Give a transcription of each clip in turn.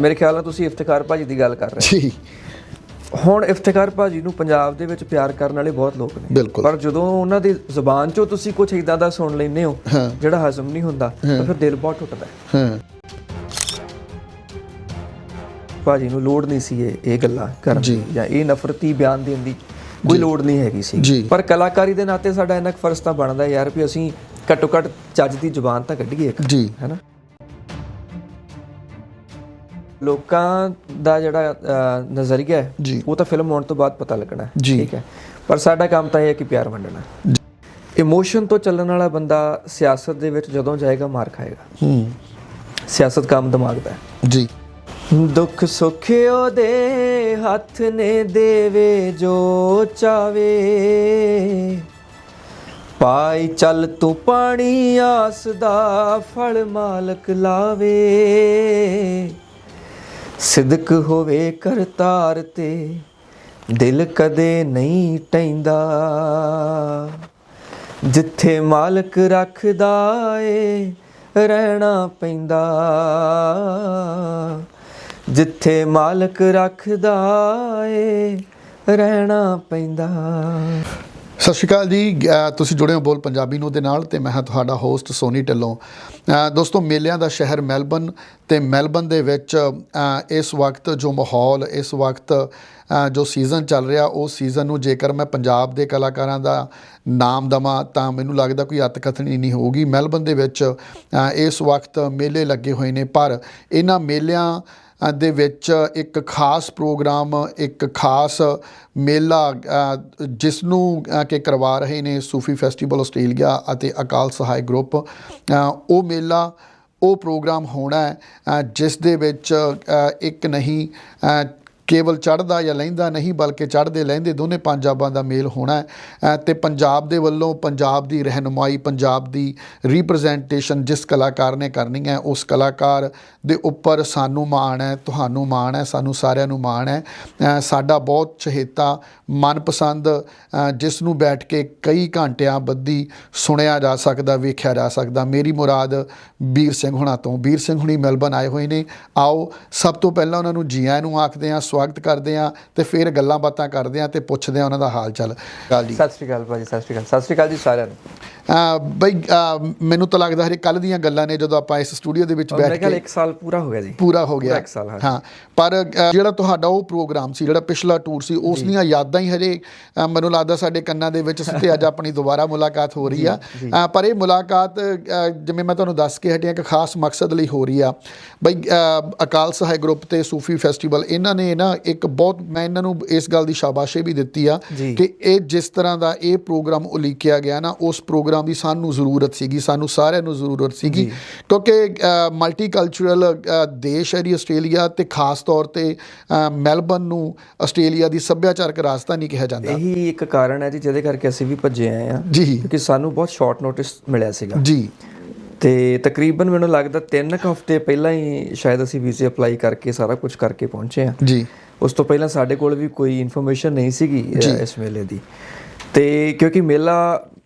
ਮੇਰੇ ਖਿਆਲ ਨਾਲ ਤੁਸੀਂ ਇਫਤਿਖਾਰ ਭਾਜੀ ਦੀ ਗੱਲ ਕਰ ਰਹੇ ਜੀ। ਹੁਣ ਇਫਤਿਖਾਰ ਭਾਜੀ ਨੂੰ ਪੰਜਾਬ ਦੇ ਵਿੱਚ ਪਿਆਰ ਕਰਨ ਵਾਲੇ ਬਹੁਤ ਲੋਕ ਨੇ। ਪਰ ਜਦੋਂ ਉਹਨਾਂ ਦੀ ਜ਼ੁਬਾਨ ਚੋਂ ਤੁਸੀਂ ਕੁਝ ਇਦਾਂ ਦਾ ਸੁਣ ਲੈਂਦੇ ਹੋ। ਜਿਹੜਾ ਹਜ਼ਮ ਨਹੀਂ ਹੁੰਦਾ ਤਾਂ ਫਿਰ ਦਿਲ ਬਹੁਤ ਟੁੱਟਦਾ ਹੈ। ਭਾਜੀ ਨੂੰ ਲੋੜ ਨਹੀਂ ਸੀ ਇਹ ਗੱਲਾਂ ਕਰਨ। ਦੀ ਜਾਂ। ਇਹ ਨਫ਼ਰਤੀ ਬਿਆਨ ਦੇਣ ਦੀ ਕੋਈ ਲੋੜ ਨਹੀਂ ਹੈਗੀ ਸੀ। ਪਰ ਕਲਾਕਾਰੀ ਦੇ ਨਾਤੇ ਸਾਡਾ ਕੁ ਫਰਜ਼ ਤਾਂ ਬਣਦਾ ਯਾਰ ਵੀ ਅਸੀਂ ਘੱਟੋ ਘੱਟ ਚੱਜ ਦੀ ਜ਼ੁਬਾਨ ਤਾਂ ਕੱਢੀਏ ਇੱਕ। ਜੀ। ਹੈਨਾ ਲੋਕਾਂ ਦਾ ਜਿਹੜਾ ਨਜ਼ਰੀਆ ਹੈ। ਉਹ ਤਾਂ ਫਿਲਮ ਆਉਣ ਤੋਂ ਬਾਅਦ ਪਤਾ ਲੱਗਣਾ। ਠੀਕ ਹੈ। ਪਰ ਸਾਡਾ ਕੰਮ ਤਾਂ ਇਹ ਹੈ ਕਿ ਪਿਆਰ ਵੰਡਣਾ ਇਮੋਸ਼ਨ ਤੋਂ ਚੱਲਣ ਵਾਲਾ ਬੰਦਾ ਸਿਆਸਤ ਦੇ ਵਿੱਚ ਜਦੋਂ ਜਾਏਗਾ ਮਾਰ ਖਾਏਗਾ। ਹੂੰ। ਸਿਆਸਤ ਕੰਮ ਦਿਮਾਗ ਦਾ ਹੈ। ਜੀ। ਦੁੱਖ ਸੁੱਖ ਉਹਦੇ ਹੱਥ ਨੇ ਦੇਵੇ ਜੋ ਚਾਵੇ। ਪਾਈ ਚੱਲ ਤੂੰ ਪਾਣੀ ਆਸ ਦਾ ਫਲ ਮਾਲਕ ਲਾਵੇ। ਸਿਦਕ ਹੋਵੇ ਕਰਤਾਰ ਤੇ, ਦਿਲ ਕਦੇ ਨਹੀਂ ਟੈਂਦਾ। ਜਿੱਥੇ ਮਾਲਕ ਰੱਖਦਾ ਏ, ਰਹਿਣਾ ਪੈਂਦਾ। ਜਿੱਥੇ ਮਾਲਕ ਰੱਖਦਾ ਏ, ਰਹਿਣਾ ਪੈਂਦਾ। ਸਤਿ ਸ਼੍ਰੀ ਅਕਾਲ ਜੀ। ਤੁਸੀਂ ਜੁੜੇ ਹੋ ਬੋਲ ਪੰਜਾਬੀ ਨੂੰ ਦੇ ਨਾਲ ਤੇ ਮੈਂ ਹਾਂ ਤੁਹਾਡਾ ਹੋਸਟ ਸੋਨੀ ਢਿੱਲੋਂ। ਦੋਸਤੋ, ਮੇਲਿਆਂ ਦਾ ਸ਼ਹਿਰ ਮੈਲਬਨ ਤੇ ਮੈਲਬਨ ਦੇ ਵਿੱਚ ਇਸ ਵਕਤ ਜੋ ਮਾਹੌਲ, ਇਸ ਵਕਤ ਜੋ ਸੀਜ਼ਨ ਚੱਲ ਰਿਹਾ, ਉਹ ਸੀਜ਼ਨ ਨੂੰ ਜੇਕਰ ਮੈਂ ਪੰਜਾਬ ਦੇ ਕਲਾਕਾਰਾਂ ਦਾ ਨਾਮ ਦਵਾਂ, ਤਾਂ ਮੈਨੂੰ ਲੱਗਦਾ ਕੋਈ ਅਤਕਥਨੀ ਨਹੀਂ ਹੋਊਗੀ। ਮੈਲਬਨ ਦੇ ਵਿੱਚ ਇਸ ਵਕਤ ਮੇਲੇ ਲੱਗੇ ਹੋਏ ਨੇ, ਪਰ ਇਹਨਾਂ ਮੇਲਿਆਂ ਦੇ ਵਿੱਚ ਇੱਕ ਖਾਸ ਪ੍ਰੋਗਰਾਮ, ਇੱਕ ਖਾਸ ਮੇਲਾ ਜਿਸ ਨੂੰ ਕਿ ਕਰਵਾ ਰਹੇ ਨੇ ਸੂਫੀ ਫੈਸਟੀਵਲ ਆਸਟ੍ਰੇਲੀਆ ਅਤੇ ਅਕਾਲ ਸਹਾਇ ਗਰੁੱਪ। ਉਹ ਮੇਲਾ, ਉਹ ਪ੍ਰੋਗਰਾਮ ਹੋਣਾ ਹੈ ਜਿਸ ਦੇ ਵਿੱਚ ਇੱਕ ਨਹੀਂ ਕੇਵਲ ਚੜ੍ਹਦਾ ਜਾਂ ਲਹਿੰਦਾ ਨਹੀਂ, ਬਲਕਿ ਚੜ੍ਹਦੇ ਲਹਿੰਦੇ ਦੋਨੇ ਪੰਜਾਬਾਂ ਦਾ ਮੇਲ ਹੋਣਾ ਹੈ। ਤੇ ਪੰਜਾਬ ਦੇ ਵੱਲੋਂ ਪੰਜਾਬ ਦੀ ਰਹਿਨੁਮਾਈ, ਪੰਜਾਬ ਦੀ ਰਿਪਰੈਜ਼ੈਂਟੇਸ਼ਨ ਜਿਸ ਕਲਾਕਾਰ ਨੇ ਕਰਨੀ ਹੈ, ਉਸ ਕਲਾਕਾਰ ਦੇ ਉੱਪਰ ਸਾਨੂੰ ਮਾਣ ਹੈ, ਤੁਹਾਨੂੰ ਮਾਣ ਹੈ, ਸਾਨੂੰ ਸਾਰਿਆਂ ਨੂੰ ਮਾਣ ਹੈ। ਸਾਡਾ ਬਹੁਤ ਚਹੇਤਾ, ਮਨਪਸੰਦ ਜਿਸ ਨੂੰ ਬੈਠ ਕੇ ਕਈ ਘੰਟਿਆਂ ਬੱਧੀ ਸੁਣਿਆ ਜਾ ਸਕਦਾ, ਵੇਖਿਆ ਜਾ ਸਕਦਾ। ਮੇਰੀ ਮੁਰਾਦ ਵੀਰ ਸਿੰਘ ਹੁਣਾਂ ਤੋਂ। ਵੀਰ ਸਿੰਘ ਹੁਣੀ ਮੈਲਬਨ ਆਏ ਹੋਏ ਨੇ। ਆਓ, ਸਭ ਤੋਂ ਪਹਿਲਾਂ ਉਹਨਾਂ ਨੂੰ ਜੀਆਂ ਨੂੰ ਆਖਦੇ ਹਾਂ। ਸਵਾਗਤ ਕਰਦੇ ਹਾਂ ਤੇ ਫਿਰ ਗੱਲਾਂ ਬਾਤਾਂ ਕਰਦੇ ਹਾਂ ਤੇ ਪੁੱਛਦੇ ਆ ਉਹਨਾਂ ਦਾ ਹਾਲ ਚਾਲ। ਗੱਲ ਜੀ। ਸਤਿ ਸ਼੍ਰੀ ਅਕਾਲ ਭਾਜੀ, ਸਤਿ ਸ਼੍ਰੀ ਅਕਾਲ। ਸਤਿ ਸ਼੍ਰੀ ਅਕਾਲ ਜੀ ਸਾਰਿਆਂ ਨੂੰ। ਬਈ ਮੈਨੂੰ ਤਾਂ ਲੱਗਦਾ ਹਰੇ ਕੱਲ ਦੀਆਂ ਗੱਲਾਂ ਨੇ ਜਦੋਂ ਆਪਾਂ ਇਸ ਸਟੂਡੀਓ ਦੇ ਵਿੱਚ ਮੇਰੇ ਬੈਠ ਕੇ 1 ਸਾਲ ਪੂਰਾ ਹੋ ਗਿਆ ਜੀ। ਪੂਰਾ ਹੋ ਗਿਆ। ਸਾਲ, ਹਾਂ। ਪਰ ਜਿਹੜਾ ਤੁਹਾਡਾ ਉਹ ਪ੍ਰੋਗਰਾਮ ਸੀ ਜਿਹੜਾ ਪਿਛਲਾ ਟੂਰ ਸੀ ਉਸ ਦੀਆਂ ਯਾਦਾਂ ਹੀ ਹਜੇ ਅ, ਮੈਨੂੰ ਲੱਗਦਾ ਸਾਡੇ ਕੰਨਾਂ ਦੇ ਵਿੱਚ ਤੇ ਅੱਜ ਆਪਣੀ ਦੁਬਾਰਾ ਮੁਲਾਕਾਤ ਹੋ ਰਹੀ ਆ। ਪਰ ਇਹ ਮੁਲਾਕਾਤ ਜਿਵੇਂ ਮੈਂ ਤੁਹਾਨੂੰ ਦੱਸ ਕੇ ਹਟਿਆ ਇੱਕ ਖਾਸ ਮਕਸਦ ਲਈ ਹੋ ਰਹੀ ਆ। ਬਈ ਅਕਾਲ ਸਹਾਇ ਗਰੁੱਪ ਤੇ ਸੂਫੀ ਫੈਸਟੀਵਲ ਇਹਨਾਂ ਨੇ ਨਾ ਇੱਕ ਬਹੁਤ ਮੈਂ ਇਹਨਾਂ ਨੂੰ ਇਸ ਗੱਲ ਦੀ ਸ਼ਾਬਾਸ਼ੇ ਵੀ ਦਿੱਤੀ ਆ। ਕਿ ਇਹ ਜਿਸ ਤਰ੍ਹਾਂ ਦਾ ਇਹ ਪ੍ਰੋਗਰਾਮ ਉਲੀਕਿਆ ਗਿਆ ਨਾ ਉਸ ਪ੍ਰੋਗਰਾਮ ਦੀ ਸਾਨੂੰ ਜ਼ਰੂਰਤ ਸੀਗੀ ਸਾਨੂੰ ਸਾਰਿਆਂ ਨੂੰ ਜ਼ਰੂਰਤ ਸੀਗੀ। ਕਿਉਂਕਿ ਮਲਟੀਕਲਚਰਲ ਦੇਸ਼ ਹੈ ਜੀ ਆਸਟ੍ਰੇਲੀਆ ਤੇ ਖਾਸ ਤੌਰ ਤੇ ਮੈਲਬਨ ਨੂੰ ਆਸਟ੍ਰੇਲੀਆ ਦੀ ਸੱਭਿਆਚਾਰਕ ਰਾਜਧਾਨੀ ਕਿਹਾ ਜਾਂਦਾ। ਇਹੀ ਇੱਕ ਕਾਰਨ ਹੈ ਜੀ ਜਿਹਦੇ ਕਰਕੇ ਅਸੀਂ ਵੀ ਭੱਜੇ ਆਏ ਆ ਜੀ। ਕਿਉਂਕਿ ਸਾਨੂੰ ਬਹੁਤ ਸ਼ਾਰਟ ਨੋਟਿਸ ਮਿਲਿਆ ਸੀਗਾ। ਜੀ। ਤੇ ਤਕਰੀਬਨ ਮੈਨੂੰ ਲੱਗਦਾ 3 ਹਫ਼ਤੇ ਪਹਿਲਾਂ ਹੀ ਸ਼ਾਇਦ ਅਸੀਂ ਵੀਜ਼ੇ ਅਪਲਾਈ ਕਰਕੇ ਸਾਰਾ ਕੁਝ ਕਰਕੇ ਪਹੁੰਚੇ ਆ ਜੀ। ਉਸ ਤੋਂ ਪਹਿਲਾਂ ਸਾਡੇ ਕੋਲ ਵੀ ਕੋਈ ਇਨਫੋਰਮੇਸ਼ਨ ਨਹੀਂ ਸੀਗੀ ਇਸ ਮੇਲੇ ਦੀ। ਤੇ ਕਿਉਂਕਿ ਮੇਲਾ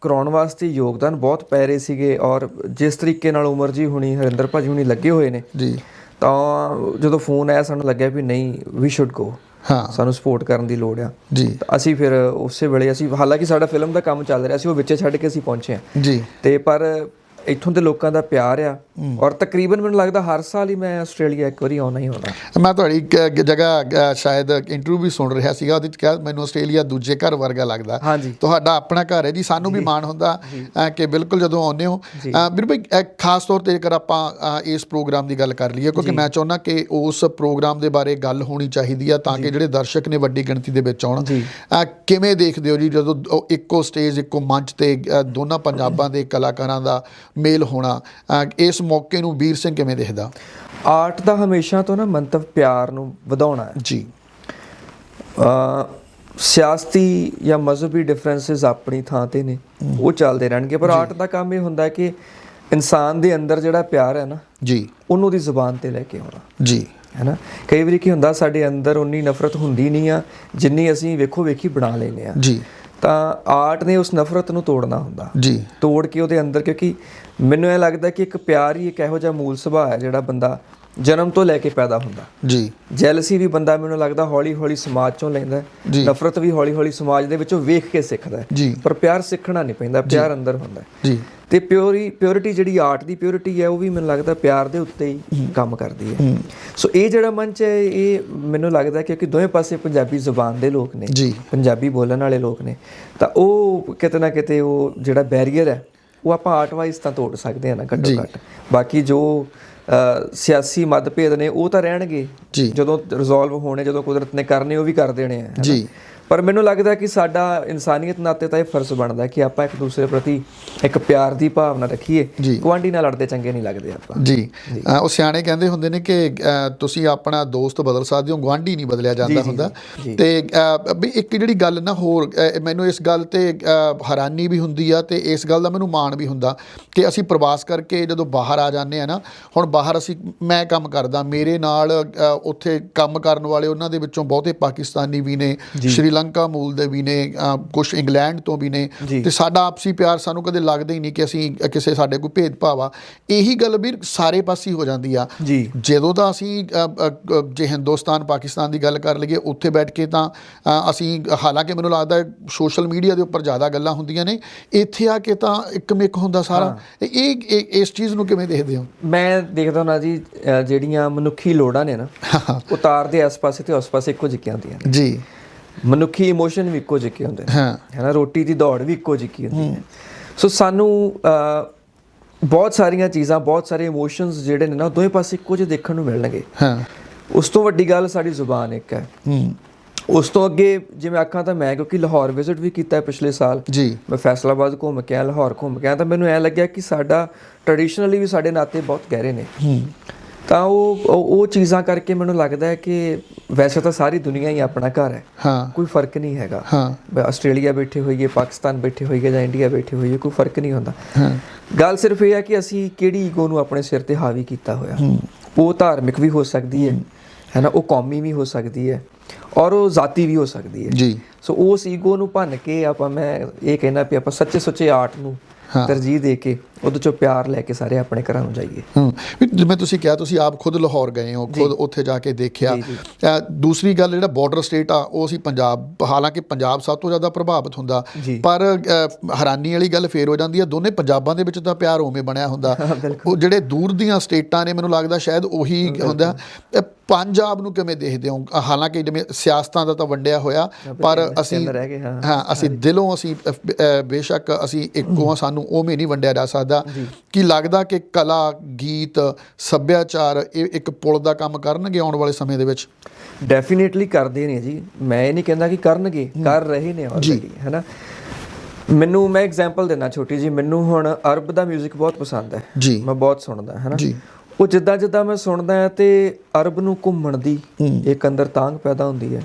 ਕਰਾਉਣ ਵਾਸਤੇ ਯੋਗਦਾਨ ਬਹੁਤ ਪੈ ਰਹੇ ਸੀਗੇ ਔਰ ਜਿਸ ਤਰੀਕੇ ਨਾਲ ਉਮਰ ਜੀ ਹੁਣੀ ਹਰਿੰਦਰ ਭਾਜੀ ਹੁਣੀ ਲੱਗੇ ਹੋਏ ਨੇ ਜੀ। ਤਾਂ ਜਦੋਂ ਫੋਨ ਆਇਆ ਸਾਨੂੰ ਲੱਗਿਆ ਵੀ ਨਹੀਂ ਵੀ ਸ਼ੁੱਡ ਗੋ ਹਾਂ। ਸਾਨੂੰ ਸਪੋਰਟ ਕਰਨ ਦੀ ਲੋੜ ਆ। ਜੀ। ਅਸੀਂ ਫਿਰ ਉਸੇ ਵੇਲੇ ਅਸੀਂ ਹਾਲਾਂਕਿ ਸਾਡਾ ਫਿਲਮ ਦਾ ਕੰਮ ਚੱਲ ਰਿਹਾ ਸੀ ਉਹ ਵਿੱਚੇ ਛੱਡ ਕੇ ਅਸੀਂ ਪਹੁੰਚੇ ਆ ਜੀ। ਤੇ ਪਰ ਇੱਥੋਂ ਦੇ ਲੋਕਾਂ ਦਾ ਪਿਆਰ ਆ ਔਰ ਤਕਰੀਬਨ ਮੈਨੂੰ ਲੱਗਦਾ ਹਰ ਸਾਲ ਹੀ ਮੈਂ ਆਸਟ੍ਰੇਲੀਆ ਇੱਕ ਵਾਰੀ ਆਉਣਾ ਹੀ ਹੋਣਾ ਮੈਂ ਤੁਹਾਡੀ ਇੱਕ ਜਗ੍ਹਾ ਸ਼ਾਇਦ ਇੰਟਰਵਿਊ ਵੀ ਸੁਣ ਰਿਹਾ ਸੀਗਾ ਉਹਦੇ ਚ ਕਿਹਾ ਮੈਨੂੰ ਆਸਟ੍ਰੇਲੀਆ ਦੂਜੇ ਘਰ ਵਰਗਾ ਲੱਗਦਾ। ਤੁਹਾਡਾ ਆਪਣਾ ਘਰ ਹੈ ਜੀ ਸਾਨੂੰ ਵੀ ਮਾਣ ਹੁੰਦਾ ਕਿ ਬਿਲਕੁਲ ਜਦੋਂ ਆਉਂਦੇ ਹੋ। ਵੀਰ ਭਾਈ ਖਾਸ ਤੌਰ ਤੇ ਜੇਕਰ ਆਪਾਂ ਇਸ ਪ੍ਰੋਗਰਾਮ ਦੀ ਗੱਲ ਕਰ ਲਈਏ ਕਿਉਂਕਿ ਮੈਂ ਚਾਹੁੰਦਾ ਕਿ ਉਸ ਪ੍ਰੋਗਰਾਮ ਦੇ ਬਾਰੇ ਗੱਲ ਹੋਣੀ ਚਾਹੀਦੀ ਆ ਤਾਂ ਕਿ ਜਿਹੜੇ ਦਰਸ਼ਕ ਨੇ ਵੱਡੀ ਗਿਣਤੀ ਦੇ ਵਿੱਚ ਆਉਣ। ਕਿਵੇਂ ਦੇਖਦੇ ਹੋ ਜੀ ਜਦੋਂ ਇੱਕੋ ਸਟੇਜ ਇੱਕੋ ਮੰਚ ਤੇ ਦੋਨਾਂ ਪੰਜਾਬਾਂ ਦੇ ਕਲਾਕਾਰਾਂ ਦਾ ਮੇਲ ਹੋਣਾ। ਇਸ ਮੌਕੇ ਨੂੰ ਵੀਰ ਸਿੰਘ ਕਿਵੇਂ ਦੇਖਦਾ? ਆਰਟ ਦਾ ਹਮੇਸ਼ਾ ਤੋਂ ਨਾ ਮੰਤਵ ਪਿਆਰ ਨੂੰ ਵਧਾਉਣਾ ਹੈ। ਜੀ। ਸਿਆਸਤੀ ਜਾਂ ਮਜ਼ਹਬੀ ਡਿਫਰੈਂਸਸ ਆਪਣੀ ਥਾਂ ਤੇ ਨੇ ਉਹ ਚੱਲਦੇ ਰਹਿਣਗੇ। ਪਰ ਆਰਟ ਦਾ ਕੰਮ ਇਹ ਹੁੰਦਾ ਹੈ ਕਿ ਇਨਸਾਨ ਦੇ ਅੰਦਰ ਜਿਹੜਾ ਪਿਆਰ ਹੈ ਨਾ ਜੀ। ਉਹਨੂੰ ਦੀ ਜ਼ੁਬਾਨ ਤੇ ਲੈ ਕੇ ਆਉਣਾ। ਜੀ। ਹੈਨਾ? ਕਈ ਵਾਰੀ ਕੀ ਹੁੰਦਾ ਸਾਡੇ ਅੰਦਰ ਉਨੀ ਨਫ਼ਰਤ ਹੁੰਦੀ ਨਹੀਂ ਆ ਜਿੰਨੀ ਅਸੀਂ ਵੇਖੋ ਵੇਖੀ ਬਣਾ ਲੈਨੇ ਆ। ਜੀ। ਤਾਂ ਆਰਟ ਨੇ ਉਸ ਨਫ਼ਰਤ ਨੂੰ ਤੋੜਨਾ ਹੁੰਦਾ। ਜੀ। ਤੋੜ ਕੇ ਉਹਦੇ ਅੰਦਰ ਕਿਉਂਕਿ ਮੈਨੂੰ ਇਹ ਲੱਗਦਾ ਕਿ ਇੱਕ ਪਿਆਰ ਹੀ ਇੱਕ ਇਹੋ ਜਿਹਾ ਮੂਲ ਸੁਭਾਅ ਹੈ ਜਿਹੜਾ ਬੰਦਾ ਜਨਮ ਤੋਂ ਲੈ ਕੇ ਪੈਦਾ ਹੁੰਦਾ। ਜੀ। ਜੈਲਸੀ ਵੀ ਬੰਦਾ ਮੈਨੂੰ ਲੱਗਦਾ ਹੌਲੀ ਹੌਲੀ ਸਮਾਜ ਚੋਂ ਲੈਂਦਾ। ਨਫ਼ਰਤ ਵੀ ਹੌਲੀ ਹੌਲੀ ਸਮਾਜ ਦੇ ਵਿੱਚੋਂ ਵੇਖ ਕੇ ਸਿੱਖਦਾ ਪਰ ਪਿਆਰ ਸਿੱਖਣਾ ਨਹੀਂ ਪੈਂਦਾ ਪਿਆਰ ਅੰਦਰ ਹੁੰਦਾ। ਜੀ। ਤੇ ਪਿਓਰੀ ਪਿਓਰਿਟੀ ਜਿਹੜੀ ਆਰਟ ਦੀ ਪਿਓਰਿਟੀ ਹੈ ਉਹ ਵੀ ਮੈਨੂੰ ਲੱਗਦਾ ਪਿਆਰ ਦੇ ਉੱਤੇ ਹੀ ਕੰਮ ਕਰਦੀ ਹੈ। ਸੋ ਇਹ ਜਿਹੜਾ ਮੰਚ ਹੈ ਇਹ ਮੈਨੂੰ ਲੱਗਦਾ ਕਿਉਂਕਿ ਦੋਵੇਂ ਪਾਸੇ ਪੰਜਾਬੀ ਜ਼ੁਬਾਨ ਦੇ ਲੋਕ ਨੇ ਜੀ। ਪੰਜਾਬੀ ਬੋਲਣ ਵਾਲੇ ਲੋਕ ਨੇ ਤਾਂ ਉਹ ਕਿਤੇ ਨਾ ਕਿਤੇ ਉਹ ਜਿਹੜਾ ਬੈਰੀਅਰ ਹੈ ਉਹ ਆਪਾਂ ਆਰਟ ਵਾਈਜ਼ ਤਾਂ ਤੋੜ ਸਕਦੇ ਹਾਂ ਨਾ ਘੱਟੋ ਘੱਟ। ਬਾਕੀ ਜੋ ਸਿਆਸੀ ਮਤਭੇਦ ਨੇ ਉਹ ਤਾਂ ਰਹਿਣਗੇ। ਜਦੋਂ ਰਿਜ਼ੋਲਵ ਹੋਣੇ ਜਦੋਂ ਕੁਦਰਤ ਨੇ ਕਰਨੇ ਉਹ ਵੀ ਕਰ ਦੇਣੇ ਆ? ਜੀ। ਪਰ ਮੈਨੂੰ ਲੱਗਦਾ ਕਿ ਸਾਡਾ ਇਨਸਾਨੀਅਤ ਨਾਤੇ ਤਾਂ ਇਹ ਫਰਜ਼ ਬਣਦਾ ਕਿ ਆਪਾਂ ਇੱਕ ਦੂਸਰੇ ਪ੍ਰਤੀ ਇੱਕ ਪਿਆਰ ਦੀ ਭਾਵਨਾ ਰੱਖੀਏ। ਜੀ। ਗੁਆਂਢੀ ਨਾਲ ਲੜਦੇ ਚੰਗੇ ਨਹੀਂ ਲੱਗਦੇ ਆਪਾਂ। ਜੀ। ਉਹ ਸਿਆਣੇ ਕਹਿੰਦੇ ਹੁੰਦੇ ਨੇ ਕਿ ਤੁਸੀਂ ਆਪਣਾ ਦੋਸਤ ਬਦਲ ਸਕਦੇ ਹੋ ਗਵਾਂਢੀ ਨਹੀਂ ਬਦਲਿਆ ਜਾਂਦਾ ਹੁੰਦਾ। ਤੇ ਇੱਕ ਜਿਹੜੀ ਗੱਲ ਨਾ ਹੋਰ ਮੈਨੂੰ ਇਸ ਗੱਲ ਤੇ ਹੈਰਾਨੀ ਵੀ ਹੁੰਦੀ ਆ ਤੇ ਇਸ ਗੱਲ ਦਾ ਮੈਨੂੰ ਮਾਣ ਵੀ ਹੁੰਦਾ ਕਿ ਅਸੀਂ ਪ੍ਰਵਾਸ ਕਰਕੇ ਜਦੋਂ ਬਾਹਰ ਆ ਜਾਂਦੇ ਆ ਨਾ ਹੁਣ ਬਾਹਰ ਅਸੀਂ ਮੈਂ ਕੰਮ ਕਰਦਾ ਮੇਰੇ ਨਾਲ ਉੱਥੇ ਕੰਮ ਕਰਨ ਵਾਲੇ ਉਹਨਾਂ ਦੇ ਵਿੱਚੋਂ ਬਹੁਤੇ ਪਾਕਿਸਤਾਨੀ ਵੀ ਨੇ ਸ਼੍ਰੀਲੰਕਾ ਮੂਲ ਦੇ ਵੀ ਨੇ ਕੁਝ ਇੰਗਲੈਂਡ ਤੋਂ ਵੀ ਨੇ। ਤੇ ਸਾਡਾ ਆਪਸੀ ਪਿਆਰ ਸਾਨੂੰ ਕਦੇ ਲੱਗਦਾ ਹੀ ਨਹੀਂ ਕਿ ਅਸੀਂ ਕਿਸੇ ਸਾਡੇ ਕੋਈ ਭੇਦਭਾਵ ਆ। ਇਹੀ ਗੱਲ ਵੀ ਸਾਰੇ ਪਾਸੇ ਹੀ ਜਾਂਦੀ ਆ। ਜਦੋਂ ਤਾਂ ਅਸੀਂ ਜੇ ਹਿੰਦੁਸਤਾਨ ਪਾਕਿਸਤਾਨ ਦੀ ਗੱਲ ਕਰ ਲਈਏ ਉੱਥੇ ਬੈਠ ਕੇ ਤਾਂ ਅਸੀਂ ਹਾਲਾਂਕਿ ਮੈਨੂੰ ਲੱਗਦਾ ਸੋਸ਼ਲ ਮੀਡੀਆ ਦੇ ਉੱਪਰ ਜ਼ਿਆਦਾ ਗੱਲਾਂ ਹੁੰਦੀਆਂ ਨੇ। ਇੱਥੇ ਆ ਕੇ ਤਾਂ ਇੱਕ ਮਿਕ ਹੁੰਦਾ ਸਾਰਾ। ਇਹ ਇਸ ਚੀਜ਼ ਨੂੰ ਕਿਵੇਂ ਦੇਖਦੇ ਹੋ? ਮੈਂ ਦੇਖਦਾ ਨਾ ਜੀ ਜਿਹੜੀਆਂ ਮਨੁੱਖੀ ਲੋੜਾਂ ਨੇ ਨਾ ਉਹ ਤਾਰ ਦੇ ਇਸ ਪਾਸੇ ਤੇ ਉਸ ਪਾਸੇ ਇੱਕੋ ਜਿਹੀਆਂ ਹੁੰਦੀਆਂ ਨੇ। ਜੀ। ਮਨੁੱਖੀ ਇਮੋਸ਼ਨ ਵੀ ਇੱਕੋ ਜਿਹੇ ਹੁੰਦੇ ਨੇ। ਹਾਂ। ਹੈ ਨਾ ਰੋਟੀ ਦੀ ਦੌੜ ਵੀ ਇੱਕੋ ਜਿਹੀ ਹੁੰਦੀ ਹੈ। ਸੋ ਸਾਨੂੰ ਬਹੁਤ ਸਾਰੀਆਂ ਚੀਜ਼ਾਂ ਬਹੁਤ ਸਾਰੇ ਇਮੋਸ਼ਨਸ ਜਿਹੜੇ ਨੇ ਨਾ ਦੋਵੇਂ ਪਾਸੇ ਇੱਕੋ ਜਿਹੇ ਦੇਖਣ ਨੂੰ ਮਿਲਣਗੇ। ਹਾਂ। ਉਸ ਤੋਂ ਵੱਡੀ ਗੱਲ ਸਾਡੀ ਜ਼ੁਬਾਨ ਇੱਕ ਹੈ। ਹੂੰ। ਉਸ ਤੋਂ ਅੱਗੇ ਜਿਵੇਂ ਆਖਾਂ ਤਾਂ ਮੈਂ ਕਿਉਂਕਿ ਲਾਹੌਰ ਵਿਜ਼ਿਟ ਵੀ ਕੀਤਾ ਹੈ ਪਿਛਲੇ ਸਾਲ। ਜੀ। ਮੈਂ ਫੈਸਲਾਬਾਦ ਘੁੰਮ ਕੇ ਆਇਆ ਲਾਹੌਰ ਘੁੰਮ ਕੇ ਆਇਆ ਤਾਂ ਮੈਨੂੰ ਐ ਲੱਗਿਆ ਕਿ ਸਾਡਾ ਟ੍ਰੈਡੀਸ਼ਨਲੀ ਵੀ ਸਾਡੇ ਨਾਤੇ ਬਹੁਤ ਗਹਿਰੇ ਨੇ। ਹੂੰ। ਤਾਂ ਉਹ ਉਹ ਚੀਜ਼ਾਂ ਕਰਕੇ ਮੈਨੂੰ ਲੱਗਦਾ ਹੈ ਕਿ ਵੈਸੇ ਤਾਂ ਸਾਰੀ ਦੁਨੀਆ ਹੀ ਆਪਣਾ ਘਰ ਹੈ। ਹਾਂ। ਕੋਈ ਫ਼ਰਕ ਨਹੀਂ ਹੈਗਾ। ਹਾਂ। ਆਸਟ੍ਰੇਲੀਆ ਬੈਠੇ ਹੋਈਏ ਪਾਕਿਸਤਾਨ ਬੈਠੇ ਹੋਈਏ ਜਾਂ ਇੰਡੀਆ ਬੈਠੇ ਹੋਈਏ ਕੋਈ ਫ਼ਰਕ ਨਹੀਂ ਹੁੰਦਾ। ਹਾਂ। ਗੱਲ ਸਿਰਫ ਇਹ ਹੈ ਕਿ ਅਸੀਂ ਕਿਹੜੀ ਈਗੋ ਨੂੰ ਆਪਣੇ ਸਿਰ ਤੇ ਹਾਵੀ ਕੀਤਾ ਹੋਇਆ। ਉਹ ਧਾਰਮਿਕ ਵੀ ਹੋ ਸਕਦੀ ਹੈ। ਹੈਨਾ ਉਹ ਕੌਮੀ ਵੀ ਹੋ ਸਕਦੀ ਹੈ। ਔਰ ਉਹ ਜ਼ਾਤੀ ਵੀ ਹੋ ਸਕਦੀ ਹੈ। ਜੀ। ਸੋ ਉਸ ਈਗੋ ਨੂੰ ਭੰਨ ਕੇ ਆਪਾਂ ਮੈਂ ਇਹ ਕਹਿਣਾ ਵੀ ਆਪਾਂ ਸੱਚੇ ਸੁੱਚੇ ਆਰਟ ਨੂੰ। ਤਰਜੀਹ ਦੇ ਕੇ ਉਹਦੇ ਚੋਂ ਪਿਆਰ ਲੈ ਕੇ ਸਾਰੇ ਆਪਣੇ ਘਰਾਂ ਨੂੰ ਜਾਈਏ। ਹੂੰ। ਜਿਵੇਂ ਤੁਸੀਂ ਕਿਹਾ ਤੁਸੀਂ ਆਪ ਖੁਦ ਲਾਹੌਰ ਗਏ ਹੋ ਖੁਦ ਉੱਥੇ ਜਾ ਕੇ ਦੇਖਿਆ। ਦੂਸਰੀ ਗੱਲ ਜਿਹੜਾ ਬਾਰਡਰ ਸਟੇਟ ਆ ਉਹ ਅਸੀਂ ਪੰਜਾਬ ਹਾਲਾਂਕਿ ਪੰਜਾਬ ਸਭ ਤੋਂ ਜ਼ਿਆਦਾ ਪ੍ਰਭਾਵਿਤ ਹੁੰਦਾ। ਪਰ ਹੈਰਾਨੀ ਵਾਲੀ ਗੱਲ ਫੇਰ ਹੋ ਜਾਂਦੀ ਹੈ ਦੋਨੇ ਪੰਜਾਬਾਂ ਦੇ ਵਿੱਚ ਤਾਂ ਪਿਆਰ ਉਵੇਂ ਬਣਿਆ ਹੁੰਦਾ। ਉਹ ਜਿਹੜੇ ਦੂਰ ਦੀਆਂ ਸਟੇਟਾਂ ਨੇ ਮੈਨੂੰ ਲੱਗਦਾ ਸ਼ਾਇਦ ਉਹੀ ਹੁੰਦਾ। ਪੰਜਾਬ ਨੂੰ ਕਿਵੇਂ ਦੇਖਦੇ ਹੋ? ਹਾਲਾਂਕਿ ਜਿਵੇਂ ਸਿਆਸਤਾਂ ਦਾ ਤਾਂ ਵੰਡਿਆ ਹੋਇਆ ਪਰ ਅਸੀਂ ਹਾਂ। ਅਸੀਂ ਦਿਲੋਂ ਅਸੀਂ ਬੇਸ਼ੱਕ ਅਸੀਂ ਇੱਕੋ ਹਾਂ। ਸਾਨੂੰ ਉਵੇਂ ਨਹੀਂ ਵੰਡਿਆ ਜਾ ਸਕਦਾ। ਕੀ ਲੱਗਦਾ ਕਿ ਕਲਾ ਗੀਤ ਸੱਭਿਆਚਾਰ ਇਹ ਇੱਕ ਪੁਲ ਦਾ ਕੰਮ ਕਰਨਗੇ ਆਉਣ ਵਾਲੇ ਸਮੇਂ ਦੇ ਵਿੱਚ? ਡੈਫੀਨੇਟਲੀ ਕਰਦੇ ਨੇ ਜੀ। ਮੈਂ ਇਹ ਨਹੀਂ ਕਹਿੰਦਾ ਕਿ ਕਰਨਗੇ ਕਰ ਰਹੇ ਨੇ ਆਲਰੇਡੀ ਹੈਨਾ? ਮੈਨੂੰ ਮੈਂ ਐਗਜ਼ਾਮਪਲ ਦੇਣਾ ਛੋਟੀ ਜੀ ਮੈਨੂੰ ਹੁਣ ਅਰਬ ਦਾ 뮤직 ਬਹੁਤ ਪਸੰਦ ਹੈ। ਮੈਂ ਬਹੁਤ ਸੁਣਦਾ ਹੈਨਾ? ਜੀ। ਉਹ ਜਿੱਦਾਂ ਜਿੱਦਾਂ ਮੈਂ ਸੁਣਦਾ ਹਾਂ ਤੇ ਅਰਬ ਨੂੰ ਘੁੰਮਣ ਦੀ ਇੱਕ ਅੰਦਰ ਤਾਂਗ ਪੈਦਾ ਹੁੰਦੀ ਹੈ।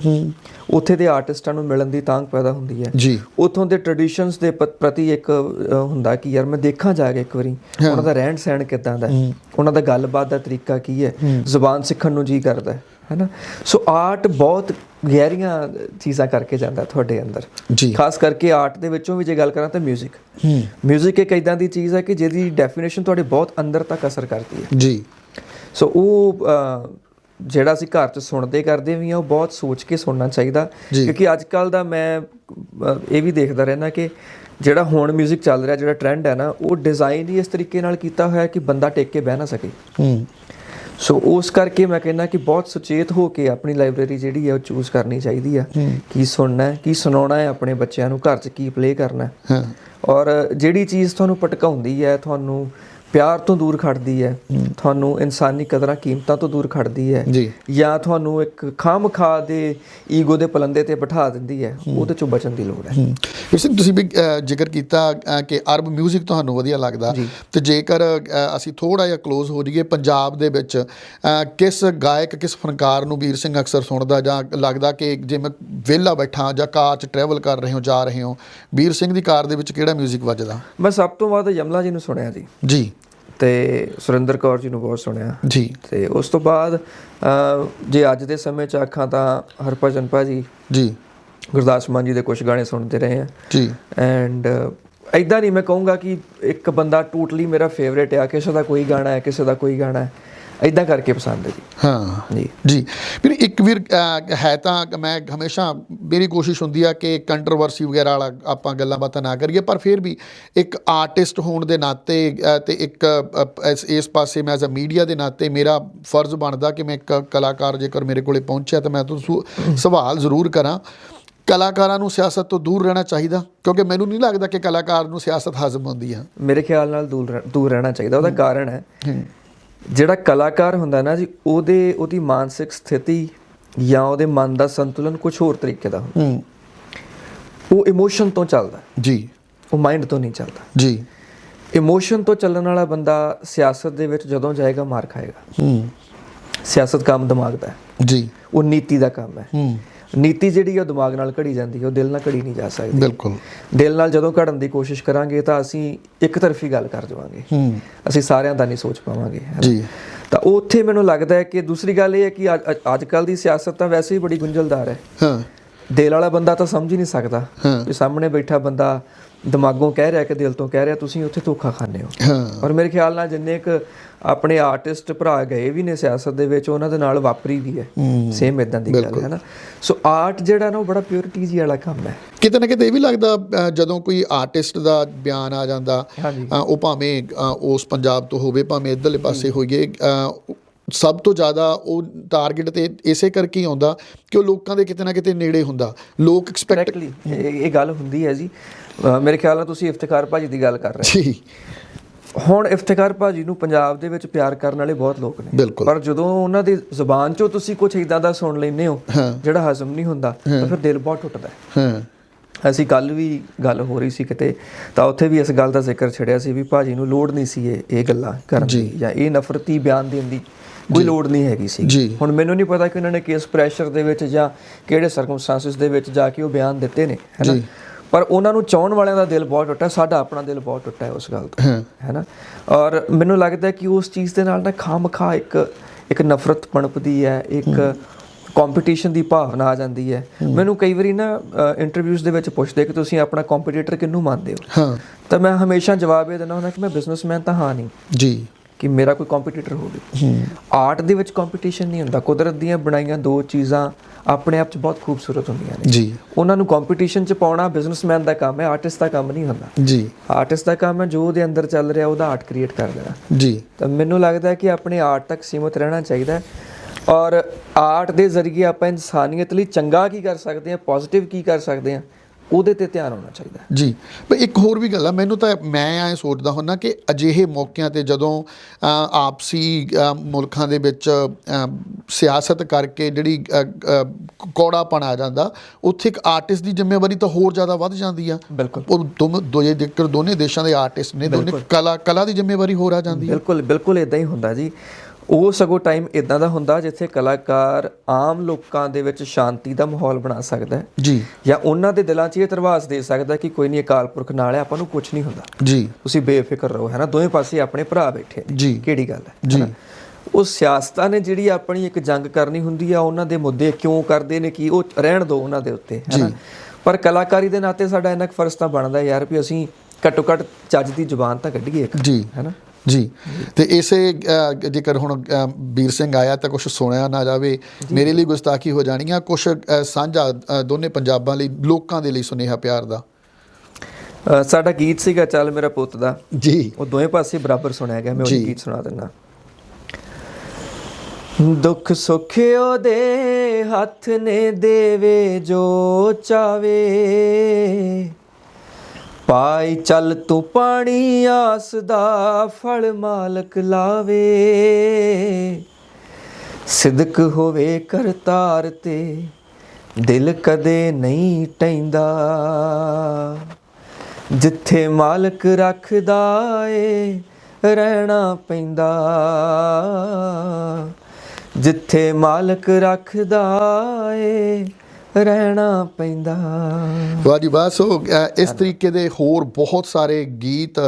ਉੱਥੇ ਦੇ ਆਰਟਿਸਟਾਂ ਨੂੰ ਮਿਲਣ ਦੀ ਤਾਂਗ ਪੈਦਾ ਹੁੰਦੀ ਹੈ। ਜੀ। ਉਥੋਂ ਦੇ ਟ੍ਰੈਡੀਸ਼ਨਸ ਦੇ ਪ੍ਰਤੀ ਇੱਕ ਹੁੰਦਾ ਕਿ ਯਾਰ ਮੈਂ ਦੇਖਾਂ ਜਾ ਕੇ ਇੱਕ ਵਾਰੀ। ਉਹਨਾਂ ਦਾ ਰਹਿਣ ਸਹਿਣ ਕਿਦਾਂ ਦਾ ਹੈ, ਉਹਨਾਂ ਦਾ ਗੱਲਬਾਤ ਦਾ ਤਰੀਕਾ ਕੀ ਹੈ। ਜ਼ੁਬਾਨ ਸਿੱਖਣ ਨੂੰ ਜੀ ਕਰਦਾ ਹੈ। ਹੈਨਾ ਸੋ ਆਰਟ ਬਹੁਤ ਗਹਿਰੀਆਂ ਚੀਜ਼ਾਂ ਕਰਕੇ ਜਾਂਦਾ ਹੈ ਤੁਹਾਡੇ ਅੰਦਰ ਜੀ ਖਾਸ ਕਰਕੇ ਆਰਟ ਦੇ ਵਿੱਚੋਂ ਵੀ ਜੇ ਗੱਲ ਕਰਾਂ ਤਾਂ 뮤직 ਹੂੰ 뮤직 ਇੱਕ ਇਦਾਂ ਦੀ ਚੀਜ਼ ਹੈ ਕਿ ਜਿਹਦੀ ਡੈਫੀਨੇਸ਼ਨ ਤੁਹਾਡੇ ਬਹੁਤ ਅੰਦਰ ਤੱਕ ਅਸਰ ਕਰਦੀ ਹੈ ਜੀ ਸੋ ਉਹ ਅ, ਜਿਹੜਾ ਅਸੀਂ ਘਰ 'ਚ ਸੁਣਦੇ ਕਰਦੇ ਵੀ ਆ ਉਹ ਬਹੁਤ ਸੋਚ ਕੇ ਸੁਣਨਾ ਚਾਹੀਦਾ ਜੀ। ਕਿਉਂਕਿ ਅੱਜ ਕੱਲ ਦਾ ਮੈਂ ਅ, ਇਹ ਵੀ ਦੇਖਦਾ ਰਹਿਣਾ ਕਿ ਜਿਹੜਾ ਹੁਣ 뮤직 ਚੱਲ ਰਿਹਾ ਜਿਹੜਾ ਟ੍ਰੈਂਡ ਹੈ ਨਾ ਉਹ ਡਿਜ਼ਾਈਨ ਹੀ ਇਸ ਤਰੀਕੇ ਨਾਲ ਕੀਤਾ ਹੋਇਆ ਕਿ ਬੰਦਾ ਟੇਕ ਕੇ ਬਹਿ ਨਾ ਸਕੇ ਹੂੰ ਸੋ ਉਸ ਕਰਕੇ ਮੈਂ ਕਹਿੰਦਾ ਕਿ ਬਹੁਤ ਸੁਚੇਤ ਹੋ ਕੇ ਆਪਣੀ ਲਾਇਬ੍ਰੇਰੀ ਜਿਹੜੀ ਹੈ ਉਹ ਚੂਜ਼ ਕਰਨੀ ਚਾਹੀਦੀ ਆ। ਕੀ ਸੁਣਨਾ ਹੈ ਕੀ ਸੁਣਾਉਣਾ ਹੈ ਆਪਣੇ ਬੱਚਿਆਂ ਨੂੰ ਘਰ 'ਚ ਕੀ ਪਲੇ ਕਰਨਾ ਹੈ। ਹਾਂ। ਔਰ ਜਿਹੜੀ ਚੀਜ਼ ਤੁਹਾਨੂੰ ਭਟਕਾਉਂਦੀ ਹੈ ਤੁਹਾਨੂੰ ਪਿਆਰ ਤੋਂ ਦੂਰ ਖੜਦੀ ਹੈ। ਤੁਹਾਨੂੰ ਇਨਸਾਨੀ ਕਦਰਾਂ ਕੀਮਤਾਂ ਤੋਂ ਦੂਰ ਖੜਦੀ ਹੈ। ਜਾਂ। ਤੁਹਾਨੂੰ ਇੱਕ ਖਾਮਖਾ ਦੇ ਈਗੋ ਦੇ ਪਲੰਦੇ ਤੇ ਬਿਠਾ ਦਿੰਦੀ ਹੈ। ਉਹਦੇ ਚੋਂ ਬਚਣ ਦੀ ਲੋੜ ਹੈ। ਇਸੇ ਤੁਸੀਂ ਵੀ ਜ਼ਿਕਰ ਕੀਤਾ ਕਿ ਅਰਬ 뮤직 ਤੁਹਾਨੂੰ ਵਧੀਆ ਲੱਗਦਾ। ਤੇ ਜੇਕਰ ਅਸੀਂ ਥੋੜਾ ਜਿਹਾ ক্লোਜ਼ ਹੋ ਜਾਈਏ ਪੰਜਾਬ ਦੇ ਵਿੱਚ ਕਿਸ ਗਾਇਕ ਕਿਸ ਫਨਕਾਰ ਨੂੰ ਵੀਰ ਸਿੰਘ ਅਕਸਰ ਸੁਣਦਾ ਜਾਂ ਲੱਗਦਾ ਕਿ ਜੇ ਮੈਂ ਵਿਹਲਾ ਬੈਠਾ ਜਾਂ ਕਾਰ 'ਚ ਟਰੈਵਲ ਕਰ ਰਹੇ ਹਾਂ ਜਾ ਰਹੇ ਹਾਂ ਵੀਰ ਸਿੰਘ ਦੀ ਕਾਰ ਦੇ ਵਿੱਚ ਕਿਹੜਾ 뮤직 ਵੱਜਦਾ? ਮੈਂ ਸਭ ਤੋਂ ਵੱਧ ਯਮਲਾ ਜੀ ਨੂੰ ਸੁਣਿਆ ਜੀ। ਜੀ। ਤੇ ਸੁਰਿੰਦਰ ਕੌਰ ਜੀ ਨੂੰ ਬਹੁਤ ਸੁਣਿਆ। ਜੀ। ਤੇ ਉਸ ਤੋਂ ਬਾਅਦ ਜੇ ਅੱਜ ਦੇ ਸਮੇਂ 'ਚ ਆਖਾਂ ਤਾਂ ਹਰਭਜਨ ਭਾਜੀ ਜੀ ਗੁਰਦਾਸ ਮਾਨ ਜੀ ਦੇ ਕੁਝ ਗਾਣੇ ਸੁਣਦੇ ਰਹੇ ਆ। ਜੀ। ਐਂਡ ਐਦਾਂ ਨਹੀਂ ਮੈਂ ਕਹੂੰਗਾ ਕਿ ਇੱਕ ਬੰਦਾ ਟੋਟਲੀ ਮੇਰਾ ਫੇਵਰੇਟ ਆ ਕਿਸੇ ਦਾ ਕੋਈ ਗਾਣਾ ਹੈ ਕਿਸੇ ਦਾ ਕੋਈ ਗਾਣਾ ਹੈ। ਇਦਾਂ ਕਰਕੇ ਪਸੰਦ ਹੈ ਜੀ। ਹਾਂ। ਜੀ। ਜੀ। ਫਿਰ ਇੱਕ ਵੀਰ ਹੈ ਤਾਂ ਮੈਂ ਹਮੇਸ਼ਾ ਮੇਰੀ ਕੋਸ਼ਿਸ਼ ਹੁੰਦੀ ਆ ਕਿ ਕੰਟਰੋਵਰਸੀ ਵਗੈਰਾ ਵਾਲਾ ਆਪਾਂ ਗੱਲਾਂ ਬਾਤਾਂ ਨਾ ਕਰੀਏ ਪਰ ਫਿਰ ਵੀ ਇੱਕ ਆਰਟਿਸਟ ਹੋਣ ਦੇ ਨਾਤੇ ਤੇ ਇੱਕ ਇਸ- ਪਾਸੇ ਮੈਂ ਐਜ਼ ਅ ਮੀਡੀਆ ਦੇ ਨਾਤੇ ਮੇਰਾ ਫਰਜ਼ ਬਣਦਾ ਕਿ ਮੈਂ ਇੱਕ ਕਲਾਕਾਰ ਜੇਕਰ ਮੇਰੇ ਕੋਲੇ ਪਹੁੰਚਿਆ ਤਾਂ ਮੈਂ ਤੋਂ ਸਵਾਲ ਜ਼ਰੂਰ ਕਰਾਂ। ਕਲਾਕਾਰਾਂ ਨੂੰ ਸਿਆਸਤ ਤੋਂ ਦੂਰ ਰਹਿਣਾ ਚਾਹੀਦਾ ਕਿਉਂਕਿ ਮੈਨੂੰ ਨਹੀਂ ਲੱਗਦਾ ਕਿ ਕਲਾਕਾਰ ਨੂੰ ਸਿਆਸਤ ਹਜ਼ਮ ਹੁੰਦੀ ਆ। ਮੇਰੇ ਖਿਆਲ ਨਾਲ ਦੂਰ ਦੂਰ ਰਹਿਣਾ ਚਾਹੀਦਾ ਉਹਦਾ ਕਾਰਨ ਹੈ। ਜਿਹੜਾ ਕਲਾਕਾਰ ਹੁੰਦਾ ਨਾ ਜੀ ਉਹਦੇ ਉਹਦੀ ਮਾਨਸਿਕ ਸਥਿਤੀ ਜਾਂ ਉਹਦੇ ਮਨ ਦਾ ਸੰਤੁਲਨ ਕੁਝ ਹੋਰ ਤਰੀਕੇ ਦਾ ਹੁੰਦਾ। ਉਹ ਇਮੋਸ਼ਨ ਤੋਂ ਚੱਲਦਾ। ਜੀ। ਉਹ ਮਾਈਂਡ ਤੋਂ ਨਹੀਂ ਚੱਲਦਾ। ਜੀ। ਇਮੋਸ਼ਨ ਤੋਂ ਚੱਲਣ ਵਾਲਾ ਬੰਦਾ ਸਿਆਸਤ ਦੇ ਵਿੱਚ ਜਦੋਂ ਜਾਏਗਾ ਮਾਰ ਖਾਏਗਾ। ਹੂੰ। ਸਿਆਸਤ ਕੰਮ ਦਿਮਾਗ ਦਾ ਹੈ। ਜੀ। ਉਹ ਨੀਤੀ ਦਾ ਕੰਮ ਹੈ। ਹੂੰ। ਨੀਤੀ ਜਿਹੜੀ ਉਹ ਦਿਮਾਗ ਨਾਲ ਘੜੀ ਜਾਂਦੀ ਹੈ ਉਹ ਦਿਲ ਨਾਲ ਘੜੀ ਨਹੀਂ ਜਾ ਸਕਦੀ। ਬਿਲਕੁਲ। ਦਿਲ ਨਾਲ ਜਦੋਂ ਘੜਨ ਦੀ ਕੋਸ਼ਿਸ਼ ਕਰਾਂਗੇ ਤਾਂ ਅਸੀਂ ਇੱਕ ਤਰਫੀ ਗੱਲ ਕਰ ਜਾਵਾਂਗੇ। ਹੂੰ। ਅਸੀਂ ਸਾਰਿਆਂ ਦਾ ਨਹੀਂ ਸੋਚ ਪਾਵਾਂਗੇ? ਜੀ। ਤਾਂ ਉੱਥੇ ਮੈਨੂੰ ਲੱਗਦਾ ਹੈ ਕਿ ਦੂਸਰੀ ਗੱਲ ਇਹ ਹੈ ਕਿ ਅੱਜ ਕੱਲ ਦੀ ਸਿਆਸਤ ਤਾਂ ਵੈਸੇ ਹੀ ਬੜੀ ਗੁੰਝਲਦਾਰ ਹੈ। ਹਾਂ। ਦਿਲ ਵਾਲਾ ਬੰਦਾ ਤਾਂ ਸਮਝ ਹੀ ਨਹੀਂ ਸਕਦਾ। ਕਿ ਸਾਹਮਣੇ ਬੈਠਾ ਬੰਦਾ ਦਿਮਾਗੋਂ ਕਹਿ ਰਿਹਾ ਕਿ ਦਿਲ ਤੋਂ ਕਹਿ ਰਿਹਾ ਤੁਸੀਂ ਉੱਥੇ ਧੋਖਾ ਖਾਂਦੇ ਹੋ। ਹਾਂ। ਔਰ ਮੇਰੇ ਖਿਆਲ ਨਾਲ ਜਿੰਨੇ ਕ ਆਪਣੇ ਆਰਟਿਸਟ ਭਰਾ ਗਏ ਵੀ ਨੇ ਸਿਆਸਤ ਦੇ ਵਿੱਚ ਉਹਨਾਂ ਦੇ ਨਾਲ ਵਾਪਰੀ ਵੀ ਹੈ। ਸੇਮ ਇਦਾਂ ਦੀ ਗੱਲ ਹੈ ਨਾ ਸੋ ਆਰਟ ਜਿਹੜਾ ਨਾ ਉਹ ਬੜਾ ਪਿਓਰਿਟੀ ਜੀ ਵਾਲਾ ਕੰਮ ਹੈ। ਕਿਤੇ ਨਾ ਕਿਤੇ ਇਹ ਵੀ ਲੱਗਦਾ ਜਦੋਂ ਕੋਈ ਆਰਟਿਸਟ ਦਾ ਬਿਆਨ ਆ ਜਾਂਦਾ ਉਹ ਭਾਵੇਂ ਉਸ ਪੰਜਾਬ ਤੋਂ ਹੋਵੇ ਭਾਵੇਂ ਇੱਧਰਲੇ ਪਾਸੇ ਹੋਈਏ ਸਭ ਤੋਂ ਜ਼ਿਆਦਾ ਉਹ ਟਾਰਗੇਟ ਤੇ ਇਸੇ ਕਰਕੇ ਹੀ ਆਉਂਦਾ ਕਿ ਉਹ ਲੋਕਾਂ ਦੇ ਕਿਤੇ ਨਾ ਕਿਤੇ ਨੇੜੇ ਹੁੰਦਾ। ਲੋਕ ਐਕਸਪੈਕਟ ਇਹ ਗੱਲ ਹੁੰਦੀ ਹੈ ਜੀ। ਮੇਰੇ ਖਿਆਲ ਨਾਲ ਤੁਸੀਂ ਇਫਤਿਖਾਰ ਭਾਜੀ ਦੀ ਗੱਲ ਕਰ ਰਹੇ ਜੀ। ਹੋ ਹੁਣ ਇਫਤਿਖਾਰ ਭਾਜੀ ਨੂੰ ਪੰਜਾਬ ਦੇ ਵਿੱਚ ਪਿਆਰ ਕਰਨ ਵਾਲੇ ਬਹੁਤ ਲੋਕ ਨੇ। ਪਰ ਜਦੋਂ ਉਹਨਾਂ ਦੀ ਜ਼ੁਬਾਨ ਚੋਂ ਤੁਸੀਂ ਕੁਝ ਇਦਾਂ ਦਾ ਸੁਣ ਲੈਂਦੇ ਹੋ। ਜਿਹੜਾ ਹਜ਼ਮ ਨਹੀਂ ਹੁੰਦਾ ਤਾਂ ਫਿਰ ਦਿਲ ਬਹੁਤ ਟੁੱਟਦਾ ਹੈ ਹਾਂ ਅਸੀਂ ਕੱਲ ਵੀ ਗੱਲ ਹੋ ਰਹੀ ਸੀ ਕਿਤੇ ਤਾਂ ਉੱਥੇ ਵੀ ਇਸ ਗੱਲ ਦਾ ਜ਼ਿਕਰ ਛੜਿਆ ਸੀ ਵੀ ਭਾਜੀ ਨੂੰ ਲੋੜ ਨਹੀਂ ਸੀ ਇਹ ਇਹ ਗੱਲਾਂ ਕਰਨ ਦੀ ਜਾਂ ਇਹ ਨਫ਼ਰਤੀ ਬਿਆਨ ਦੇਣ ਦੀ ਕੋਈ ਲੋੜ ਨਹੀਂ ਹੈਗੀ ਸੀ। ਹੁਣ ਮੈਨੂੰ ਨਹੀਂ ਪਤਾ ਕਿ ਉਹਨਾਂ ਨੇ ਕਿਸ ਪ੍ਰੈਸ਼ਰ ਦੇ ਵਿੱਚ ਜਾਂ ਕਿਹੜੇ ਸਰਕਮਸਟੈਂਸਸ ਦੇ ਵਿੱਚ ਜਾ ਕੇ ਉਹ ਬਿਆਨ ਦਿੱਤੇ ਨੇ ਹੈਨਾ। ਪਰ ਉਹਨਾਂ ਨੂੰ ਚਾਹਣ ਵਾਲਿਆਂ ਦਾ ਦਿਲ ਬਹੁਤ ਟੁੱਟਾ ਸਾਡਾ ਆਪਣਾ ਦਿਲ ਬਹੁਤ ਟੁੱਟਾ ਹੈ ਉਸ ਗੱਲ ਤੋਂ ਹਾਂ। ਹੈਨਾ ਔਰ ਮੈਨੂੰ ਲੱਗਦਾ ਕਿ ਉਸ ਚੀਜ਼ ਦੇ ਨਾਲ ਨਾ ਖਾਮਖਾ ਇੱਕ ਇੱਕ ਨਫ਼ਰਤ ਪਣਪਦੀ ਹੈ ਇੱਕ ਕੰਪੀਟੀਸ਼ਨ ਦੀ ਭਾਵਨਾ ਆ ਜਾਂਦੀ ਹੈ। ਮੈਨੂੰ ਕਈ ਵਾਰੀ ਨਾ ਇੰਟਰਵਿਊਜ਼ ਦੇ ਵਿੱਚ ਪੁੱਛਦੇ ਕਿ ਤੁਸੀਂ ਆਪਣਾ ਕੰਪੀਟੀਟਰ ਕਿਹਨੂੰ ਮੰਨਦੇ ਹੋ? ਹਾਂ। ਤਾਂ ਮੈਂ ਹਮੇਸ਼ਾ ਜਵਾਬ ਇਹ ਦਿੰਦਾ ਹੁੰਦਾ ਕਿ ਮੈਂ ਬਿਜ਼ਨਸਮੈਨ ਤਾਂ ਹਾਂ ਨਹੀਂ। ਜੀ। ਕਿ ਮੇਰਾ ਕੋਈ ਕੰਪੀਟੀਟਰ ਹੋਵੇ। ਆਰਟ ਦੇ ਵਿੱਚ ਕੰਪੀਟੀਸ਼ਨ ਨਹੀਂ ਹੁੰਦਾ। ਕੁਦਰਤ ਦੀਆਂ ਬਣਾਈਆਂ ਦੋ ਚੀਜ਼ਾਂ ਆਪਣੇ ਆਪ 'ਚ ਬਹੁਤ ਖੂਬਸੂਰਤ ਹੁੰਦੀਆਂ ਨੇ। ਜੀ। ਉਹਨਾਂ ਨੂੰ ਕੰਪੀਟੀਸ਼ਨ 'ਚ ਪਾਉਣਾ ਬਿਜ਼ਨਸਮੈਨ ਦਾ ਕੰਮ ਹੈ ਆਰਟਿਸਟ ਦਾ ਕੰਮ ਨਹੀਂ ਹੁੰਦਾ। ਜੀ। ਆਰਟਿਸਟ ਦਾ ਕੰਮ ਹੈ ਜੋ ਉਹਦੇ ਅੰਦਰ ਚੱਲ ਰਿਹਾ ਉਹਦਾ ਆਰਟ ਕ੍ਰੀਏਟ ਕਰ ਦੇਣਾ। ਜੀ। ਤਾਂ ਮੈਨੂੰ ਲੱਗਦਾ ਹੈ ਕਿ ਆਪਣੇ ਆਰਟ ਤੱਕ ਸੀਮਤ ਰਹਿਣਾ ਚਾਹੀਦਾ ਔਰ ਆਰਟ ਦੇ ਜ਼ਰੀਏ ਆਪਾਂ ਇਨਸਾਨੀਅਤ ਲਈ ਚੰਗਾ ਕੀ ਕਰ ਸਕਦੇ ਹਾਂ ਪੋਜ਼ਿਟਿਵ ਕੀ ਕਰ ਸਕਦੇ ਹਾਂ ਉਹਦੇ ਤੇ ਧਿਆਨ ਹੋਣਾ ਚਾਹੀਦਾ ਹੈ। ਜੀ ਪਰ ਇੱਕ ਹੋਰ ਵੀ ਗੱਲ ਆ ਮੈਨੂੰ ਤਾਂ ਮੈਂ ਐ ਸੋਚਦਾ ਹੁੰਦਾ ਕਿ ਅਜਿਹੇ ਮੌਕਿਆਂ ਤੇ ਜਦੋਂ ਆਪਸੀ ਮੁਲਕਾਂ ਦੇ ਵਿੱਚ ਸਿਆਸਤ ਕਰਕੇ ਜਿਹੜੀ ਕੌੜਾਪਣ ਆ ਜਾਂਦਾ ਉੱਥੇ ਇੱਕ ਆਰਟਿਸਟ ਦੀ ਜ਼ਿੰਮੇਵਾਰੀ ਤਾਂ ਹੋਰ ਜ਼ਿਆਦਾ ਵੱਧ ਜਾਂਦੀ ਆ। ਬਿਲਕੁਲ। ਉਹ ਦੋਏ ਜੇਕਰ ਦੋਨੇ ਦੇਸ਼ਾਂ ਦੇ ਆਰਟਿਸਟ ਨੇ ਦੋਨੇ ਕਲਾ ਕਲਾ ਦੀ ਜ਼ਿੰਮੇਵਾਰੀ ਹੋਰ ਆ ਜਾਂਦੀ ਆ। ਬਿਲਕੁਲ ਬਿਲਕੁਲ ਇਦਾਂ ਹੀ ਹੁੰਦਾ ਜੀ। ਉਹ ਸਗੋਂ ਟਾਈਮ ਇਦਾਂ ਦਾ ਹੁੰਦਾ ਜਿੱਥੇ ਕਲਾਕਾਰ ਆਮ ਲੋਕਾਂ ਦੇ ਵਿੱਚ ਸ਼ਾਂਤੀ ਦਾ ਮਾਹੌਲ ਬਣਾ ਸਕਦਾ ਹੈ। ਜੀ। ਜਾਂ ਉਹਨਾਂ ਦੇ ਦਿਲਾਂ 'ਚ ਇਹ ਤਰਵਾਸ ਦੇ ਸਕਦਾ ਕਿ ਕੋਈ ਨਹੀਂ ਅਕਾਲ ਪੁਰਖ ਨਾਲ ਹੈ ਆਪਾਂ ਨੂੰ ਕੁਝ ਨਹੀਂ ਹੁੰਦਾ। ਜੀ। ਤੁਸੀਂ ਬੇਫਿਕਰ ਰਹੋ ਹੈ ਨਾ ਦੋਵੇਂ ਪਾਸੇ ਆਪਣੇ ਭਰਾ ਬੈਠੇ ਨੇ। ਜੀ। ਕਿਹੜੀ ਗੱਲ ਹੈ? ਜੀ। ਉਹ ਸਿਆਸਤਾਂ ਨੇ ਜਿਹੜੀ ਆਪਣੀ ਇੱਕ ਜੰਗ ਕਰਨੀ ਹੁੰਦੀ ਆ ਉਹਨਾਂ ਦੇ ਮੁੱਦੇ ਕਿਉਂ ਕਰਦੇ ਨੇ ਕੀ ਉਹ ਰਹਿਣ ਦਿਓ ਉਹਨਾਂ ਦੇ ਉੱਤੇ ਹੈ ਨਾ ਪਰ ਕਲਾਕਾਰੀ ਦੇ ਨਾਤੇ ਸਾਡਾ ਕੁ ਫਰਜ਼ ਤਾਂ ਬਣਦਾ ਯਾਰ ਵੀ ਅਸੀਂ ਘੱਟੋ ਘੱਟ ਚੱਜ ਦੀ ਜ਼ੁਬਾਨ ਤਾਂ ਕੱਢੀਏ ਇੱਕ ਜੀ। ਹੈ ਨਾ ਜੀ। ਤੇ ਇਸੇ ਜੇਕਰ ਹੁਣ ਵੀਰ ਸਿੰਘ ਆਇਆ ਤਾਂ ਕੁਝ ਸੁਣਿਆ ਨਾ ਜਾਵੇ ਮੇਰੇ ਲਈ ਗੁਸਤਾਖੀ ਹੋ ਜਾਣੀ ਆ ਕੁਝ ਸਾਂਝਾ ਦੋਨੇ ਪੰਜਾਬਾਂ ਲਈ ਲੋਕਾਂ ਦੇ ਲਈ ਸੁਨੇਹਾ ਪਿਆਰ ਦਾ। ਸਾਡਾ ਗੀਤ ਸੀਗਾ ਚੱਲ ਮੇਰਾ ਪੁੱਤ ਦਾ। ਜੀ। ਉਹ ਦੋਵੇਂ ਪਾਸੇ ਬਰਾਬਰ ਸੁਣਿਆ ਗਿਆ ਮੈਂ ਉਹ। ਗੀਤ ਸੁਣਾ ਦਿੰਦਾ। ਦੁੱਖ ਸੁੱਖ ਉਹਦੇ ਹੱਥ ਨੇ ਦੇਵੇ ਜੋ ਚਾਵੇ। ਪਾਈ ਚੱਲ ਤੂੰ ਪਾਣੀ, ਆਸ ਦਾ ਫਲ ਮਾਲਕ ਲਾਵੇ। ਸਿਦਕ ਹੋਵੇ ਕਰਤਾਰ ਤੇ, ਦਿਲ ਕਦੇ ਨਹੀਂ ਟੈਂਦਾ। ਜਿੱਥੇ ਮਾਲਕ ਰੱਖਦਾ ਏ, ਰਹਿਣਾ ਪੈਂਦਾ। ਜਿੱਥੇ ਮਾਲਕ ਰੱਖਦਾ ਏ ਰਹਿਣਾ ਪੈਂਦਾ। ਵਾਹ ਜੀ ਵਾਹ। ਸੋ ਇਸ ਤਰੀਕੇ ਦੇ ਹੋਰ ਬਹੁਤ ਸਾਰੇ ਗੀਤ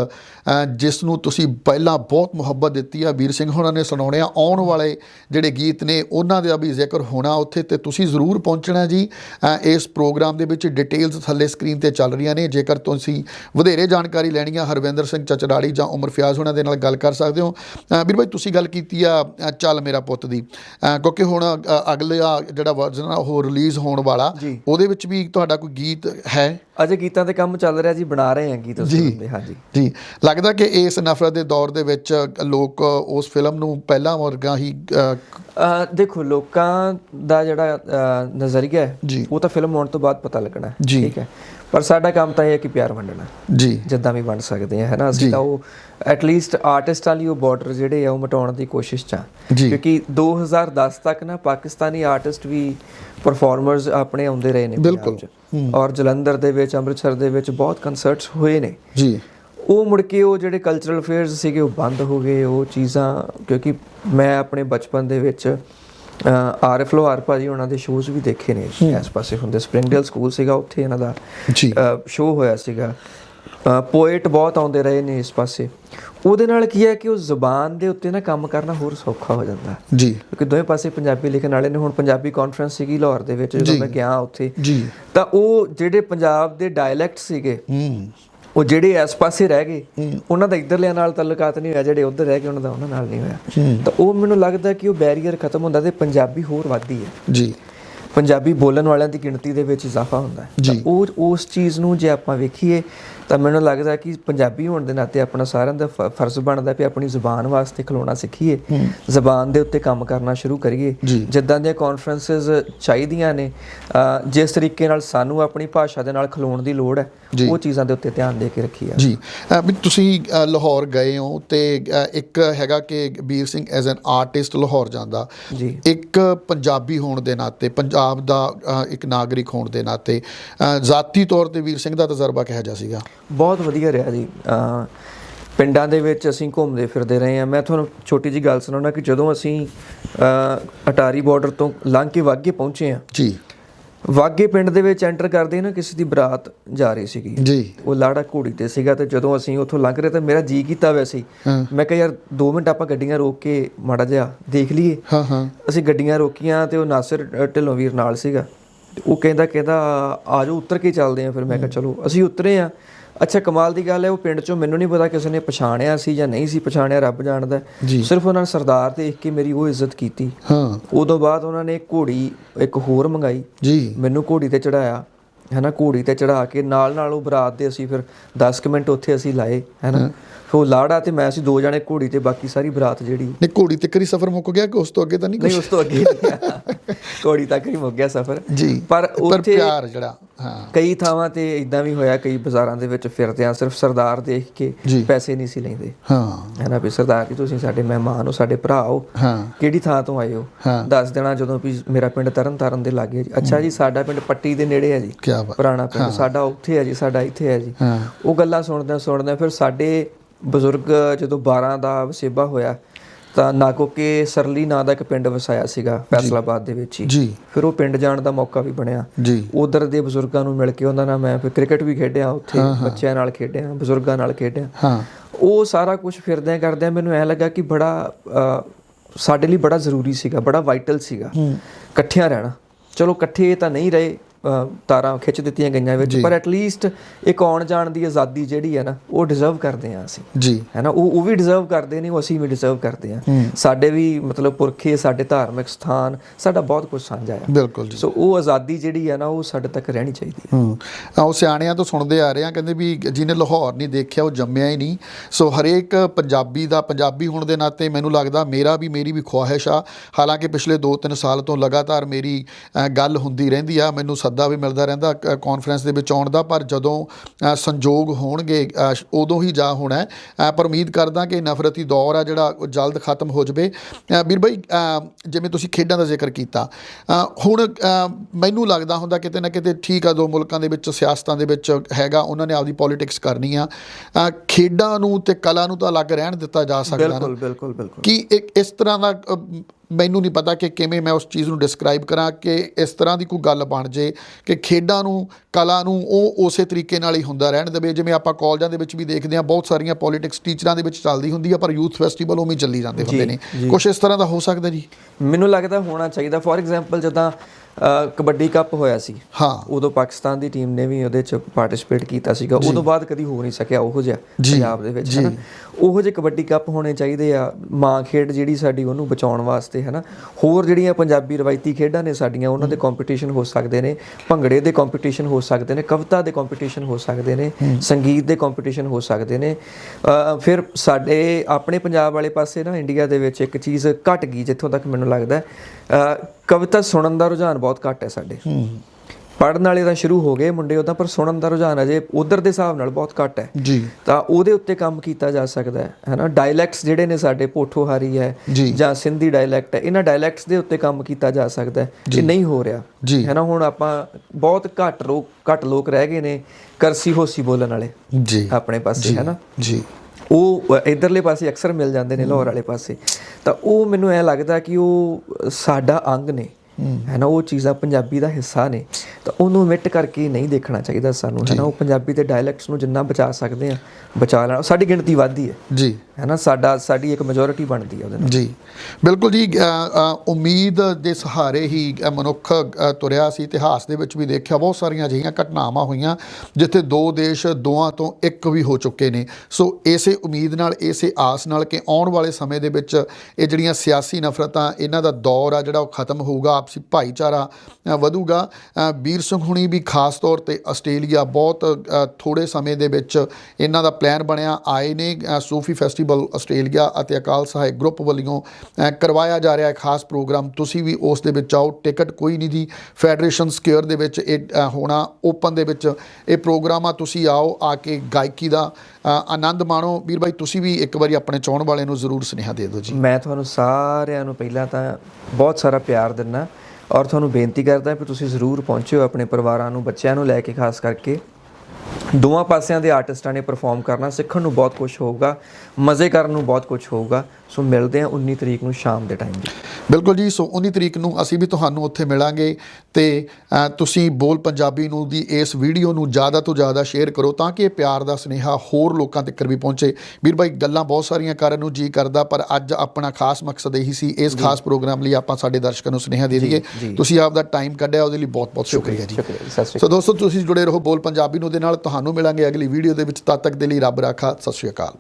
ਜਿਸ ਨੂੰ ਤੁਸੀਂ ਪਹਿਲਾਂ ਬਹੁਤ ਮੁਹੱਬਤ ਦਿੱਤੀ ਆ ਵੀਰ ਸਿੰਘ ਹੋਣਾ ਨੇ ਸੁਣਾਉਣੇ ਆ ਆਉਣ ਵਾਲੇ ਜਿਹੜੇ ਗੀਤ ਨੇ ਉਹਨਾਂ ਦਾ ਵੀ ਜ਼ਿਕਰ ਹੋਣਾ ਉੱਥੇ ਤੇ ਤੁਸੀਂ ਜ਼ਰੂਰ ਪਹੁੰਚਣਾ ਜੀ। ਇਸ ਪ੍ਰੋਗਰਾਮ ਦੇ ਵਿੱਚ ਡਿਟੇਲਸ ਥੱਲੇ ਸਕਰੀਨ ਤੇ ਚੱਲ ਰਹੀਆਂ ਨੇ ਜੇਕਰ ਤੁਸੀਂ ਵਧੇਰੇ ਜਾਣਕਾਰੀ ਲੈਣੀ ਆ ਹਰਵਿੰਦਰ ਸਿੰਘ ਚਚਰਾੜੀ ਜਾਂ ਉਮਰ ਫਿਆਜ਼ ਹੋਣਾ ਦੇ ਨਾਲ ਗੱਲ ਕਰ ਸਕਦੇ ਹੋ। ਵੀਰ ਭਾਈ ਤੁਸੀਂ ਗੱਲ ਕੀਤੀ ਆ ਚੱਲ ਮੇਰਾ ਪੁੱਤ ਦੀ। ਕਿਉਂਕਿ ਹੁਣ ਅਗਲਾ ਜਿਹੜਾ ਵਰਜ਼ਨ ਆ ਉਹ ਰਿਲੀਜ਼ ਹੋਣ ਵਾਲਾ। ਉਹਦੇ ਵਿੱਚ ਵੀ ਤੁਹਾਡਾ ਕੋਈ ਗੀਤ ਹੈ? ਅਜੇ ਗੀਤਾਂ ਤੇ ਕੰਮ ਚੱਲ ਰਿਹਾ ਜੀ ਬਣਾ ਰਹੇ ਹਾਂ ਗੀਤ ਉਸ ਜੀ। ਫਿਲਮ ਦੇ ਹਾਂਜੀ ਜੀ ਲੱਗਦਾ ਕਿ ਇਸ ਨਫ਼ਰਤ ਦੇ ਦੌਰ ਦੇ ਵਿੱਚ ਲੋਕ ਉਸ ਫਿਲਮ ਨੂੰ ਪਹਿਲਾਂ ਵਰਗਾ ਹੀ ਦੇਖੋ ਲੋਕਾਂ ਦਾ ਜਿਹੜਾ ਨਜ਼ਰੀਆ ਹੈ। ਉਹ ਤਾਂ ਫਿਲਮ ਆਉਣ ਤੋਂ ਬਾਅਦ ਪਤਾ ਲੱਗਣਾ। ਠੀਕ ਹੈ ਪਰ ਸਾਡਾ ਕੰਮ ਤਾਂ ਇਹ ਹੈ ਕਿ ਪਿਆਰ ਵੰਡਣਾ ਜੀ ਜਿੱਦਾਂ ਵੀ ਵੰਡ ਸਕਦੇ ਆ ਹੈ ਨਾ। ਅਸੀਂ ਤਾਂ ਉਹ ਐਟਲੀਸਟ ਆਰਟਿਸਟਾਂ ਲਈ ਉਹ ਬਾਰਡਰ ਜਿਹੜੇ ਆ ਉਹ ਮਿਟਾਉਣ ਦੀ ਕੋਸ਼ਿਸ਼ ਚ ਆ। ਕਿਉਂਕਿ 2010 ਤੱਕ ਨਾ ਪਾਕਿਸਤਾਨੀ ਆਰਟਿਸਟ ਵੀ ਪਰਫਾਰਮਰਸ ਆਪਣੇ ਆਉਂਦੇ ਰਹੇ ਨੇ ਬਿਲਕੁਲ। ਔਰ ਜਲੰਧਰ ਦੇ ਵਿੱਚ ਅੰਮ੍ਰਿਤਸਰ ਦੇ ਵਿੱਚ ਬਹੁਤ ਕੰਸਰਟਸ ਹੋਏ ਨੇ। ਜੀ। ਉਹ ਮੁੜ ਕੇ ਉਹ ਜਿਹੜੇ ਕਲਚਰਲ ਅਫੇਅਰਸ ਸੀਗੇ ਉਹ ਬੰਦ ਹੋ ਗਏ ਉਹ ਚੀਜ਼ਾਂ ਕਿਉਂਕਿ ਮੈਂ ਆਪਣੇ ਬਚਪਨ ਦੇ ਵਿੱਚ ਆਰਿਫ ਲੋਹਾਰ ਭਾਜੀ ਉਹਨਾਂ ਦੇ ਸ਼ੋਜ਼ ਵੀ ਦੇਖੇ ਨੇ। ਇਸ ਪਾਸੇ ਹੁੰਦੇ ਸਪ੍ਰਿੰਗਡੇਲ ਸਕੂਲ ਸੀਗਾ ਉੱਥੇ ਇਹਨਾਂ ਦਾ ਜੀ। ਸ਼ੋਅ ਹੋਇਆ ਸੀਗਾ। ਪੋਇਟ ਬਹੁਤ ਆਉਂਦੇ ਰਹੇ ਨੇ ਇਸ ਪਾਸੇ। ਉਹਦੇ ਨਾਲ ਕੀ ਹੈ ਕਿ ਉਹ ਜ਼ੁਬਾਨ ਦੇ ਉੱਤੇ ਨਾ ਕੰਮ ਕਰਨਾ ਹੋਰ ਸੌਖਾ ਹੋ ਜਾਂਦਾ। ਜੀ। ਕਿਉਂਕਿ ਦੋਵੇਂ ਪਾਸੇ ਪੰਜਾਬੀ ਲਿਖਣ ਵਾਲੇ ਨੇ ਹੁਣ ਪੰਜਾਬੀ ਕਾਨਫਰੰਸ ਸੀਗੀ ਲਾਹੌਰ ਦੇ ਵਿੱਚ ਜਦੋਂ। ਮੈਂ ਗਿਆ ਉੱਥੇ। ਜੀ। ਤਾਂ ਉਹ ਜਿਹੜੇ ਪੰਜਾਬ ਦੇ ਡਾਇਲੈਕਟ ਸੀਗੇ ਹੂੰ। ਉਹ ਜਿਹੜੇ ਇਸ ਪਾਸੇ ਰਹਿ ਗਏ ਉਹਨਾਂ ਦਾ ਇੱਧਰਲਿਆਂ ਨਾਲ ਤਾਲੁਕਾਤ ਨਹੀਂ ਹੋਇਆ ਜਿਹੜੇ ਉੱਧਰ ਰਹਿ ਗਏ ਉਹਨਾਂ ਦਾ ਉਹਨਾਂ ਨਾਲ ਨਹੀਂ ਹੋਇਆ। ਤਾਂ ਉਹ ਮੈਨੂੰ ਲੱਗਦਾ ਕਿ ਉਹ ਬੈਰੀਅਰ ਖਤਮ ਹੁੰਦਾ ਤੇ ਪੰਜਾਬੀ ਹੋਰ ਵੱਧਦੀ ਹੈ। ਜੀ। ਪੰਜਾਬੀ ਬੋਲਣ ਵਾਲਿਆਂ ਦੀ ਗਿਣਤੀ ਦੇ ਵਿੱਚ ਇਜ਼ਾਫਾ ਹੁੰਦਾ ਹੈ। ਉਹ ਉਸ ਚੀਜ਼ ਨੂੰ ਜੇ ਆਪਾਂ ਵੇਖੀਏ ਤਾਂ ਮੈਨੂੰ ਲੱਗਦਾ ਕਿ ਪੰਜਾਬੀ ਹੋਣ ਦੇ ਨਾਤੇ ਆਪਣਾ ਸਾਰਿਆਂ ਦਾ ਫਰਜ਼ ਬਣਦਾ ਕਿ ਆਪਣੀ ਜ਼ੁਬਾਨ ਵਾਸਤੇ ਖਲੋਣਾ ਸਿੱਖੀਏ। ਜ਼ੁਬਾਨ ਦੇ ਉੱਤੇ ਕੰਮ ਕਰਨਾ ਸ਼ੁਰੂ ਕਰੀਏ। ਜੀ। ਜਿੱਦਾਂ ਦੀਆਂ ਕਾਨਫਰੰਸਸ ਚਾਹੀਦੀਆਂ ਨੇ ਜਿਸ ਤਰੀਕੇ ਨਾਲ ਸਾਨੂੰ ਆਪਣੀ ਭਾਸ਼ਾ ਦੇ ਨਾਲ ਖਲੋਣ ਦੀ ਲੋੜ ਹੈ ਜੀ। ਉਹ ਚੀਜ਼ਾਂ ਦੇ ਉੱਤੇ ਧਿਆਨ ਦੇ ਕੇ ਰੱਖੀਏ ਜੀ। ਵੀ ਤੁਸੀਂ ਲਾਹੌਰ ਗਏ ਹੋ ਤੇ ਇੱਕ ਹੈਗਾ ਕਿ Veer Singh as an artist Lahore ਜਾਂਦਾ। ਜੀ। ਇੱਕ ਪੰਜਾਬੀ ਹੋਣ ਦੇ ਨਾਤੇ ਪੰਜਾਬ ਦਾ ਇੱਕ ਨਾਗਰਿਕ ਹੋਣ ਦੇ ਨਾਤੇ ਜ਼ਾਤੀ ਤੌਰ ਤੇ ਵੀਰ ਸਿੰਘ ਦਾ ਤਜਰਬਾ ਕਿਹੋ ਜਿਹਾ ਸੀਗਾ? ਬਹੁਤ ਵਧੀਆ ਰਿਹਾ ਜੀ। ਪਿੰਡਾਂ ਦੇ ਵਿੱਚ ਅਸੀਂ ਘੁੰਮਦੇ ਫਿਰਦੇ ਰਹੇ ਹਾਂ। ਮੈਂ ਤੁਹਾਨੂੰ ਛੋਟੀ ਜੀ ਗੱਲ ਸੁਣਾਉਣਾ ਕਿ ਜਦੋਂ ਅਸੀਂ ਅਟਾਰੀ ਬਾਰਡਰ ਤੋਂ ਲੰਘ ਕੇ ਵਾਗੇ ਪਹੁੰਚੇ ਹਾਂ ਜੀ। ਵਾਗੇ ਪਿੰਡ ਦੇ ਵਿੱਚ ਐਂਟਰ ਕਰਦੇ ਨਾ ਕਿਸੇ ਦੀ ਬਰਾਤ ਜਾ ਰਹੀ ਸੀਗੀ। ਜੀ। ਉਹ ਲਾੜਾ ਘੋੜੀ ਤੇ ਸੀਗਾ ਤੇ ਜਦੋਂ ਅਸੀਂ ਉੱਥੋਂ ਲੰਘ ਰਹੇ ਤਾਂ ਮੇਰਾ ਜੀ ਕੀਤਾ ਵੈਸੇ ਹੀ। ਮੈਂ ਕਿਹਾ ਯਾਰ 2 ਮਿੰਟ ਆਪਾਂ ਗੱਡੀਆਂ ਰੋਕ ਕੇ ਮਾੜਾ ਜਿਹਾ ਦੇਖ ਲਈਏ। ਹਾਂ ਹਾਂ। ਅਸੀਂ ਗੱਡੀਆਂ ਰੋਕੀਆਂ ਤੇ ਉਹ ਨਾਸਿਰ ਢਿੱਲੋਂ ਵੀਰ ਨਾਲ ਸੀਗਾ। ਉਹ ਕਹਿੰਦਾ ਕਹਿੰਦਾ ਆ ਜਾਓ ਉਤਰ ਕੇ ਚੱਲਦੇ ਆ ਫਿਰ ਮੈਂ ਕਿਹਾ ਚਲੋ। ਅਸੀਂ ਉਤਰੇ ਆ ਅੱਛਾ ਕਮਾਲ ਦੀ ਗੱਲ ਹੈ ਉਹ ਪਿੰਡ ਚੋਂ ਮੈਨੂੰ ਨਹੀਂ ਪਤਾ ਕਿਸੇ ਨੇ ਪਛਾਣਿਆ ਸੀ ਜਾਂ ਨਹੀਂ ਸੀ ਪਛਾਣਿਆ ਰੱਬ ਜਾਣਦਾ। ਸਿਰਫ ਉਹਨਾਂ ਨੇ ਸਰਦਾਰ ਦੇਖ ਕੇ ਮੇਰੀ ਉਹ ਇੱਜ਼ਤ ਕੀਤੀ। ਹਾਂ। ਉਦੋਂ ਬਾਅਦ ਉਹਨਾਂ ਨੇ ਘੋੜੀ ਇੱਕ ਹੋਰ ਮੰਗਾਈ। ਜੀ। ਮੈਨੂੰ ਘੋੜੀ ਤੇ ਚੜਾਇਆ ਹੈਨਾ ਘੋੜੀ ਤੇ ਚੜਾ ਕੇ ਨਾਲ ਨਾਲ ਉਹ ਬਰਾਤ ਦੇ ਅਸੀਂ ਫਿਰ 10 ਕੁ ਮਿੰਟ ਉੱਥੇ ਅਸੀਂ ਲਾਏ ਹੈਨਾ ਉਹ ਲਾੜਾ ਤੇ ਮੈਂ ਅਸੀਂ ਦੋ ਜਣੇ ਘੋੜੀ ਤੇ ਬਾਕੀ ਸਾਰੀ ਬਰਾਤ ਜਿਹੜੀ। ਨਹੀਂ ਘੋੜੀ ਤੇ ਕਰੀ ਸਫ਼ਰ ਮੁੱਕ ਗਿਆ ਕਿ ਉਸ ਤੋਂ ਅੱਗੇ ਤਾਂ ਨਹੀਂ ਨਹੀਂ ਉਸ ਤੋਂ ਅੱਗੇ। ਘੋੜੀ ਤੱਕ ਹੀ ਮੁੱਕ ਗਿਆ ਸਫ਼ਰ। ਜੀ ਪਰ ਉੱਥੇ ਪਿਆਰ ਜਿਹੜਾ ਹਾਂ। ਕਈ ਥਾਵਾਂ ਤੇ ਇਦਾਂ ਵੀ ਹੋਇਆ ਕਈ ਬਾਜ਼ਾਰਾਂ ਦੇ ਵਿੱਚ ਫਿਰਦੇ ਆ ਸਿਰਫ ਸਰਦਾਰ ਦੇਖ ਕੇ। ਪੈਸੇ ਨਹੀਂ ਸੀ ਲੈਂਦੇ। ਹਾਂ। ਹੈਨਾ ਵੀ ਸਰਦਾਰ ਜੀ ਤੁਸੀਂ ਸਾਡੇ ਮਹਿਮਾਨ ਹੋ ਸਾਡੇ ਭਰਾ ਹੋ ਹਾਂ। ਕਿਹੜੀ ਥਾਂ ਤੋਂ ਆਏ ਹੋ? ਹਾਂ। ਦੱਸ ਦੇਣਾ ਜਦੋਂ ਵੀ ਮੇਰਾ ਪਿੰਡ ਤਰਨ ਤਾਰਨ ਦੇ ਲਾਗੇ ਹੈ ਜੀ। ਅੱਛਾ ਜੀ ਸਾਡਾ ਪਿੰਡ ਪੱਟੀ ਦੇ ਨੇੜੇ ਹੈ ਜੀ। ਪੁਰਾਣਾ ਪਿੰਡ ਸਾਡਾ ਉੱਥੇ ਹੈ ਜੀ ਸਾਡਾ ਇੱਥੇ ਹੈ ਜੀ। ਹਾਂ। ਉਹ ਗੱਲਾਂ ਸੁਣਦੇ ਸੁਣਦੇ ਫਿਰ ਸਾਡੇ ਬਜ਼ੁਰਗ ਜਦੋਂ 12 ਦਾ ਵਸੇਬਾ ਹੋਇਆ ਤਾਂ ਨਾਗੋਕੇ ਸਰਲੀ ਨਾਂ ਦਾ ਇੱਕ ਪਿੰਡ ਵਸਾਇਆ ਸੀਗਾ ਫੈਸਲਾਬਾਦ ਦੇ ਵਿੱਚ ਹੀ। ਜੀ। ਫਿਰ ਉਹ ਪਿੰਡ ਜਾਣ ਦਾ ਮੌਕਾ ਵੀ ਬਣਿਆ। ਜੀ। ਉਧਰ ਦੇ ਬਜ਼ੁਰਗਾਂ ਨੂੰ ਮਿਲ ਕੇ ਉਹਨਾਂ ਨਾਲ ਮੈਂ ਫਿਰ ਕ੍ਰਿਕਟ ਵੀ ਖੇਡਿਆ ਉੱਥੇ ਬੱਚਿਆਂ ਨਾਲ ਖੇਡਿਆ ਬਜ਼ੁਰਗਾਂ ਨਾਲ ਖੇਡਿਆ। ਹਾਂ। ਉਹ ਸਾਰਾ ਕੁਝ ਫਿਰਦਿਆਂ ਕਰਦਿਆਂ ਮੈਨੂੰ ਐ ਲੱਗਾ ਕਿ ਬੜਾ ਸਾਡੇ ਲਈ ਬੜਾ ਜ਼ਰੂਰੀ ਸੀਗਾ ਬੜਾ ਵਾਈਟਲ ਸੀਗਾ। ਇਕੱਠਿਆਂ ਰਹਿਣਾ। ਚਲੋ ਇਕੱਠੇ ਤਾਂ ਨਹੀਂ ਰਹੇ ਤਾਰਾਂ ਖਿੱਚ ਦਿੱਤੀਆਂ ਗਈਆਂ ਵਿੱਚ ਪਰ ਐਟਲੀਸਟ ਇੱਕ ਆਉਣ ਜਾਣ ਦੀ ਆਜ਼ਾਦੀ ਜਿਹੜੀ ਹੈ ਨਾ ਉਹ ਡਿਜ਼ਰਵ ਕਰਦੇ ਆ ਅਸੀਂ। ਜੀ। ਹੈ ਨਾ? ਉਹ ਉਹ ਵੀ ਡਿਜ਼ਰਵ ਕਰਦੇ ਨੇ ਉਹ ਅਸੀਂ ਵੀ ਡਿਜ਼ਰਵ ਕਰਦੇ ਆ ਸਾਡੇ ਵੀ ਮਤਲਬ ਪੁਰਖੇ ਸਾਡੇ ਧਾਰਮਿਕ ਸਥਾਨ ਸਾਡਾ ਬਹੁਤ ਕੁਝ ਸਾਂਝਾ ਆ। ਬਿਲਕੁਲ ਜੀ। ਸੋ ਉਹ ਆਜ਼ਾਦੀ ਜਿਹੜੀ ਆ ਨਾ ਉਹ ਸਾਡੇ ਤੱਕ ਰਹਿਣੀ ਚਾਹੀਦੀ ਹੈ। ਹੂੰ। ਉਹ ਸਿਆਣਿਆਂ ਤੋਂ ਸੁਣਦੇ ਆ ਰਹੇ ਆ ਕਹਿੰਦੇ ਵੀ ਜਿਹਨੇ ਲਾਹੌਰ ਨਹੀਂ ਦੇਖਿਆ ਉਹ ਜੰਮਿਆ ਹੀ ਨਹੀਂ। ਸੋ ਹਰੇਕ ਪੰਜਾਬੀ ਦਾ ਪੰਜਾਬੀ ਹੋਣ ਦੇ ਨਾਤੇ ਮੈਨੂੰ ਲੱਗਦਾ ਮੇਰਾ ਵੀ ਮੇਰੀ ਵੀ ਖੁਆਇਸ਼ ਆ। ਹਾਲਾਂਕਿ ਪਿਛਲੇ 2-3 ਸਾਲ ਤੋਂ ਲਗਾਤਾਰ ਮੇਰੀ ਗੱਲ ਹੁੰਦੀ ਰਹਿੰਦੀ ਆ ਮੈਨੂੰ ਸੱਦਾ ਵੀ ਮਿਲਦਾ ਰਹਿੰਦਾ ਕਾਨਫਰੰਸ ਦੇ ਵਿੱਚ ਆਉਣ ਦਾ ਪਰ ਜਦੋਂ ਅ, ਸੰਜੋਗ ਹੋਣਗੇ ਉਦੋਂ ਹੀ ਜਾ ਹੋਣਾ ਪਰ ਉਮੀਦ ਕਰਦਾ ਕਿ ਨਫ਼ਰਤੀ ਦੌਰ ਆ ਜਿਹੜਾ ਜਲਦ ਖਤਮ ਹੋ ਜਵੇ। ਵੀਰ ਭਾਈ ਜਿਵੇਂ ਤੁਸੀਂ ਖੇਡਾਂ ਦਾ ਜ਼ਿਕਰ ਕੀਤਾ ਹੁਣ ਮੈਨੂੰ ਲੱਗਦਾ ਹੁੰਦਾ ਕਿਤੇ ਨਾ ਕਿਤੇ ਠੀਕ ਆ ਦੋ ਮੁਲਕਾਂ ਦੇ ਵਿੱਚ ਸਿਆਸਤਾਂ ਦੇ ਵਿੱਚ ਹੈਗਾ ਉਹਨਾਂ ਨੇ ਆਪਦੀ ਪੋਲਿਟਿਕਸ ਕਰਨੀ ਆ। ਖੇਡਾਂ ਨੂੰ ਤੇ ਕਲਾ ਨੂੰ ਤਾਂ ਅਲੱਗ ਰਹਿਣ ਦਿੱਤਾ ਜਾ ਸਕਦਾ ਬਿਲਕੁਲ ਬਿਲਕੁਲ ਬਿਲਕੁਲ। ਕੀ ਇੱਕ ਇਸ ਤਰ੍ਹਾਂ ਦਾ ਮੈਨੂੰ ਨਹੀਂ ਪਤਾ ਕਿ ਕਿਵੇਂ ਮੈਂ ਉਸ ਚੀਜ਼ ਨੂੰ ਡਿਸਕ੍ਰਾਈਬ ਕਰਾਂ ਕਿ ਇਸ ਤਰ੍ਹਾਂ ਦੀ ਕੋਈ ਗੱਲ ਬਣ ਜੇ ਕਿ ਖੇਡਾਂ ਨੂੰ ਕਲਾ ਨੂੰ ਉਹ ਉਸੇ ਤਰੀਕੇ ਨਾਲ ਹੀ ਹੁੰਦਾ ਰਹਿਣ ਦੇਵੇ। ਜਿਵੇਂ ਆਪਾਂ ਕਾਲਜਾਂ ਦੇ ਵਿੱਚ ਵੀ ਦੇਖਦੇ ਹਾਂ ਬਹੁਤ ਸਾਰੀਆਂ ਪੋਲਿਟਿਕਸ ਟੀਚਰਾਂ ਦੇ ਵਿੱਚ ਚੱਲਦੀ ਹੁੰਦੀ ਆ ਪਰ ਯੂਥ ਫੈਸਟੀਵਲ ਉਵੇਂ ਚੱਲੀ ਜਾਂਦੇ ਹੁੰਦੇ ਨੇ। ਕੁਝ ਇਸ ਤਰ੍ਹਾਂ ਦਾ ਹੋ ਸਕਦਾ ਜੀ? ਮੈਨੂੰ ਲੱਗਦਾ ਹੋਣਾ ਚਾਹੀਦਾ। ਫੋਰ ਐਗਜ਼ਾਮਪਲ ਜਦੋਂ ਕਬੱਡੀ ਕੱਪ ਹੋਇਆ ਸੀ ਹਾਂ। ਉਦੋਂ ਪਾਕਿਸਤਾਨ ਦੀ ਟੀਮ ਨੇ ਵੀ ਉਹਦੇ ਚ ਪਾਰਟਿਸਿਪੇਟ ਕੀਤਾ ਸੀਗਾ। ਉਦੋਂ ਬਾਅਦ ਕਦੀ ਹੋ ਨਹੀਂ ਸਕਿਆ ਉਹੋ ਜਿਹਾ ਪੰਜਾਬ ਦੇ ਵਿੱਚ ਹਨਾ? ਉਹੋ ਜਿਹੇ ਕਬੱਡੀ ਕੱਪ ਹੋਣੇ ਚਾਹੀਦੇ ਆ ਮਾਂ ਖੇਡ ਜਿਹੜੀ ਸਾਡੀ ਉਹਨੂੰ ਬਚਾਉਣ ਵਾਸਤੇ ਹਨਾ? ਹੋਰ ਜਿਹੜੀਆਂ ਪੰਜਾਬੀ ਰਵਾਇਤੀ ਖੇਡਾਂ ਨੇ ਸਾਡੀਆਂ ਉਹਨਾਂ ਦੇ ਕੰਪੀਟੀਸ਼ਨ ਹੋ ਸਕਦੇ ਨੇ ਭੰਗੜੇ ਦੇ ਕੰਪੀਟੀਸ਼ਨ ਹੋ ਸਕਦੇ ਨੇ ਕਵਿਤਾ ਦੇ ਕੰਪੀਟੀਸ਼ਨ ਹੋ ਸਕਦੇ ਨੇ ਸੰਗੀਤ ਦੇ ਕੰਪੀਟੀਸ਼ਨ ਹੋ ਸਕਦੇ ਨੇ। ਫਿਰ ਸਾਡੇ ਆਪਣੇ ਪੰਜਾਬ ਵਾਲੇ ਪਾਸੇ ਨਾ ਇੰਡੀਆ ਦੇ ਵਿੱਚ ਇੱਕ ਚੀਜ਼ ਘਟ ਗਈ ਜਿੱਥੋਂ ਤੱਕ ਮੈਨੂੰ ਲੱਗਦਾ ਹੈ, ਕਵਿਤਾ ਸੁਣਨ ਦਾ ਰੁਝਾਨ ਬਹੁਤ ਘੱਟ ਹੈ ਸਾਡੇ। ਪੜਨ ਵਾਲੇ ਤਾਂ ਸ਼ੁਰੂ ਹੋ ਗਏ ਮੁੰਡੇ ਉਦਾਂ ਪਰ ਸੁਣਨ ਦਾ ਰੁਝਾਨ ਅਜੇ ਉਧਰ ਦੇ ਹਿਸਾਬ ਨਾਲ ਬਹੁਤ ਘੱਟ ਹੈ। ਜੀ। ਤਾਂ ਉਹਦੇ ਉੱਤੇ ਕੰਮ ਕੀਤਾ ਜਾ ਸਕਦਾ ਹੈ ਹੈਨਾ ਡਾਇਲੈਕਟਸ ਜਿਹੜੇ ਨੇ ਸਾਡੇ ਪੋਠੋਹਾਰੀ ਹੈ ਜੀ। ਸਿੰਧੀ ਡਾਇਲੈਕਟ ਹੈ ਇਹਨਾਂ ਡਾਇਲੈਕਟਸ ਦੇ ਉੱਤੇ ਕੰਮ ਕੀਤਾ ਜਾ ਸਕਦਾ ਹੈ ਇਹ ਨਹੀਂ ਹੋ ਰਿਹਾ। ਹੈਨਾ ਹੁਣ ਆਪਾਂ ਬਹੁਤ ਘੱਟ ਲੋਕ ਘੱਟ ਲੋਕ ਰਹਿ ਗਏ ਨੇ ਕਰਸੀ ਹੋਸੀ ਬੋਲਣ ਵਾਲੇ ਜੀ। ਆਪਣੇ ਪਾਸੇ ਹੈਨਾ ਜੀ। ਉਹ ਇੱਧਰਲੇ ਪਾਸੇ ਅਕਸਰ ਮਿਲ ਜਾਂਦੇ ਨੇ ਲਾਹੌਰ ਵਾਲੇ ਪਾਸੇ। ਤਾਂ ਉਹ ਮੈਨੂੰ ਐ ਲੱਗਦਾ ਕਿ ਉਹ ਸਾਡਾ ਅੰਗ ਨੇ। ਹੈ ਨਾ ਉਹ ਚੀਜ਼ਾਂ ਪੰਜਾਬੀ ਦਾ ਹਿੱਸਾ ਨੇ। ਤਾਂ ਉਹਨੂੰ ਮਿਟ ਕਰਕੇ ਨਹੀਂ ਦੇਖਣਾ ਚਾਹੀਦਾ ਸਾਨੂੰ ਹੈ ਨਾ। ਉਹ ਪੰਜਾਬੀ ਦੇ ਡਾਇਲੈਕਟਸ ਨੂੰ ਜਿੰਨਾ ਬਚਾ ਸਕਦੇ ਆ ਬਚਾ ਲੈਣਾ। ਸਾਡੀ ਗਿਣਤੀ ਵੱਧਦੀ ਹੈ। ਜੀ। ਹੈ ਨਾ ਸਾਡਾ ਸਾਡੀ ਇੱਕ ਮੈਜੋਰਿਟੀ ਬਣਦੀ ਹੈ ਉਹਦੇ ਨਾਲ। ਜੀ। ਬਿਲਕੁਲ ਜੀ ਉਮੀਦ ਦੇ ਸਹਾਰੇ ਹੀ ਮਨੁੱਖ ਤੁਰਿਆ ਸੀ ਇਤਿਹਾਸ ਦੇ ਵਿੱਚ ਵੀ ਦੇਖਿਆ ਬਹੁਤ ਸਾਰੀਆਂ ਅਜਿਹੀਆਂ ਘਟਨਾਵਾਂ ਹੋਈਆਂ ਜਿੱਥੇ ਦੋ ਦੇਸ਼ ਦੋਆਂ ਤੋਂ ਇੱਕ ਵੀ ਹੋ ਚੁੱਕੇ ਨੇ। ਸੋ ਇਸੇ ਉਮੀਦ ਨਾਲ ਇਸੇ ਆਸ ਨਾਲ ਕਿ ਆਉਣ ਵਾਲੇ ਸਮੇਂ ਦੇ ਵਿੱਚ ਇਹ ਜਿਹੜੀਆਂ ਸਿਆਸੀ ਨਫ਼ਰਤਾਂ ਇਹਨਾਂ ਦਾ ਦੌਰ ਆ ਜਿਹੜਾ ਉਹ ਖਤਮ ਹੋਊਗਾ ਆਪਸੀ ਭਾਈਚਾਰਾ ਵਧੂਗਾ। ਵੀਰ ਸਿੰਘ ਹੁਣੀ ਵੀ ਖਾਸ ਤੌਰ ਤੇ ਆਸਟ੍ਰੇਲੀਆ ਬਹੁਤ ਅ, ਥੋੜੇ ਸਮੇਂ ਦੇ ਵਿੱਚ ਇਹਨਾਂ ਦਾ ਪਲਾਨ ਬਣਿਆ ਆਏ ਨੇ ਸੂਫੀ ਫੈਸਟੀਵਲ ਆਸਟ੍ਰੇਲੀਆ ਅਤੇ ਅਕਾਲ ਸਹਾਇਕ ਗਰੁੱਪ ਵੱਲੋਂ ਕਰਵਾਇਆ ਜਾ ਰਿਹਾ ਹੈ ਖਾਸ ਪ੍ਰੋਗਰਾਮ। ਤੁਸੀਂ ਵੀ ਉਸ ਦੇ ਵਿੱਚ ਆਓ। ਟਿਕਟ ਕੋਈ ਨਹੀਂ ਦੀ। ਫੈਡਰੇਸ਼ਨ ਸਕੁਅਰ ਦੇ ਵਿੱਚ ਇਹ ਹੋਣਾ ਓਪਨ ਦੇ ਵਿੱਚ। ਇਹ ਪ੍ਰੋਗਰਾਮ ਆ। ਤੁਸੀਂ ਆਓ, ਆ ਕੇ ਗਾਇਕੀ ਦਾ ਆਨੰਦ ਮਾਣੋ। ਵੀਰ ਭਾਈ ਤੁਸੀਂ ਵੀ ਇੱਕ ਵਾਰੀ ਆਪਣੇ ਚਾਹਣ ਵਾਲੇ ਨੂੰ ਜ਼ਰੂਰ ਸੁਨੇਹਾ ਦੇ ਦਿਓ ਜੀ। ਮੈਂ ਤੁਹਾਨੂੰ ਸਾਰਿਆਂ ਨੂੰ ਪਹਿਲਾਂ ਤਾਂ ਬਹੁਤ ਸਾਰਾ ਪਿਆਰ ਦਿੰਦਾ ਔਰ ਤੁਹਾਨੂੰ ਬੇਨਤੀ ਕਰਦਾ ਕਿ ਤੁਸੀਂ ਜ਼ਰੂਰ ਪਹੁੰਚਿਓ ਆਪਣੇ ਪਰਿਵਾਰਾਂ ਨੂੰ, ਬੱਚਿਆਂ ਨੂੰ ਲੈ ਕੇ, ਖਾਸ ਕਰਕੇ। ਦੋਵਾਂ ਪਾਸਿਆਂ ਦੇ ਆਰਟਿਸਟਾਂ ਨੇ ਪਰਫਾਰਮ ਕਰਨਾ ਸਿੱਖਣ ਨੂੰ ਬਹੁਤ ਕੁਝ ਹੋਊਗਾ ਮਜ਼ੇ ਕਰਨ ਨੂੰ ਬਹੁਤ ਕੁਝ ਹੋਊਗਾ। ਸੋ ਮਿਲਦੇ ਹਾਂ 19 ਤਰੀਕ ਨੂੰ ਸ਼ਾਮ ਦੇ ਟਾਈਮ ਜੀ ਬਿਲਕੁਲ ਜੀ ਸੋ 19 ਤਰੀਕ ਨੂੰ ਅਸੀਂ ਵੀ ਤੁਹਾਨੂੰ ਉੱਥੇ ਮਿਲਾਂਗੇ ਤੇ ਤੁਸੀਂ ਬੋਲ ਪੰਜਾਬੀ ਨੂੰ ਦੀ ਇਸ ਵੀਡੀਓ ਨੂੰ ਜ਼ਿਆਦਾ ਤੋਂ ਜ਼ਿਆਦਾ ਸ਼ੇਅਰ ਕਰੋ ਤਾਂ ਕਿ ਇਹ ਪਿਆਰ ਦਾ ਸੁਨੇਹਾ ਹੋਰ ਲੋਕਾਂ ਤੱਕ ਵੀ ਪਹੁੰਚੇ। ਵੀਰ ਭਾਈ ਗੱਲਾਂ ਬਹੁਤ ਸਾਰੀਆਂ ਕਰਨ ਨੂੰ ਜੀ ਕਰਦਾ ਪਰ ਅੱਜ ਆਪਣਾ ਖਾਸ ਮਕਸਦ ਇਹੀ ਸੀ ਇਸ ਖਾਸ ਪ੍ਰੋਗਰਾਮ ਲਈ ਆਪਾਂ ਸਾਡੇ ਦਰਸ਼ਕਾਂ ਨੂੰ ਸੁਨੇਹਾ ਦੇ ਦਈਏ। ਤੁਸੀਂ ਆਪ ਦਾ ਟਾਈਮ ਕੱਢਿਆ ਉਹਦੇ ਲਈ ਬਹੁਤ ਬਹੁਤ ਸ਼ੁਕਰੀਆ ਜੀ। ਸੋ ਦੋਸਤੋ ਤੁਸੀਂ ਜੁੜੇ ਰਹੋ ਬੋਲ ਪੰਜਾਬੀ ਨੂੰ ਦੇ ਨਾਲ ਤੁਹਾਨੂੰ ਮਿਲਾਂਗੇ ਅਗਲੀ ਵੀਡੀਓ ਦੇ ਵਿੱਚ। ਤਦ ਤੱਕ ਦੇ ਲਈ ਰੱਬ ਰਾਖਾ ਸਤਿ ਸ਼੍ਰੀ ਅਕਾਲ।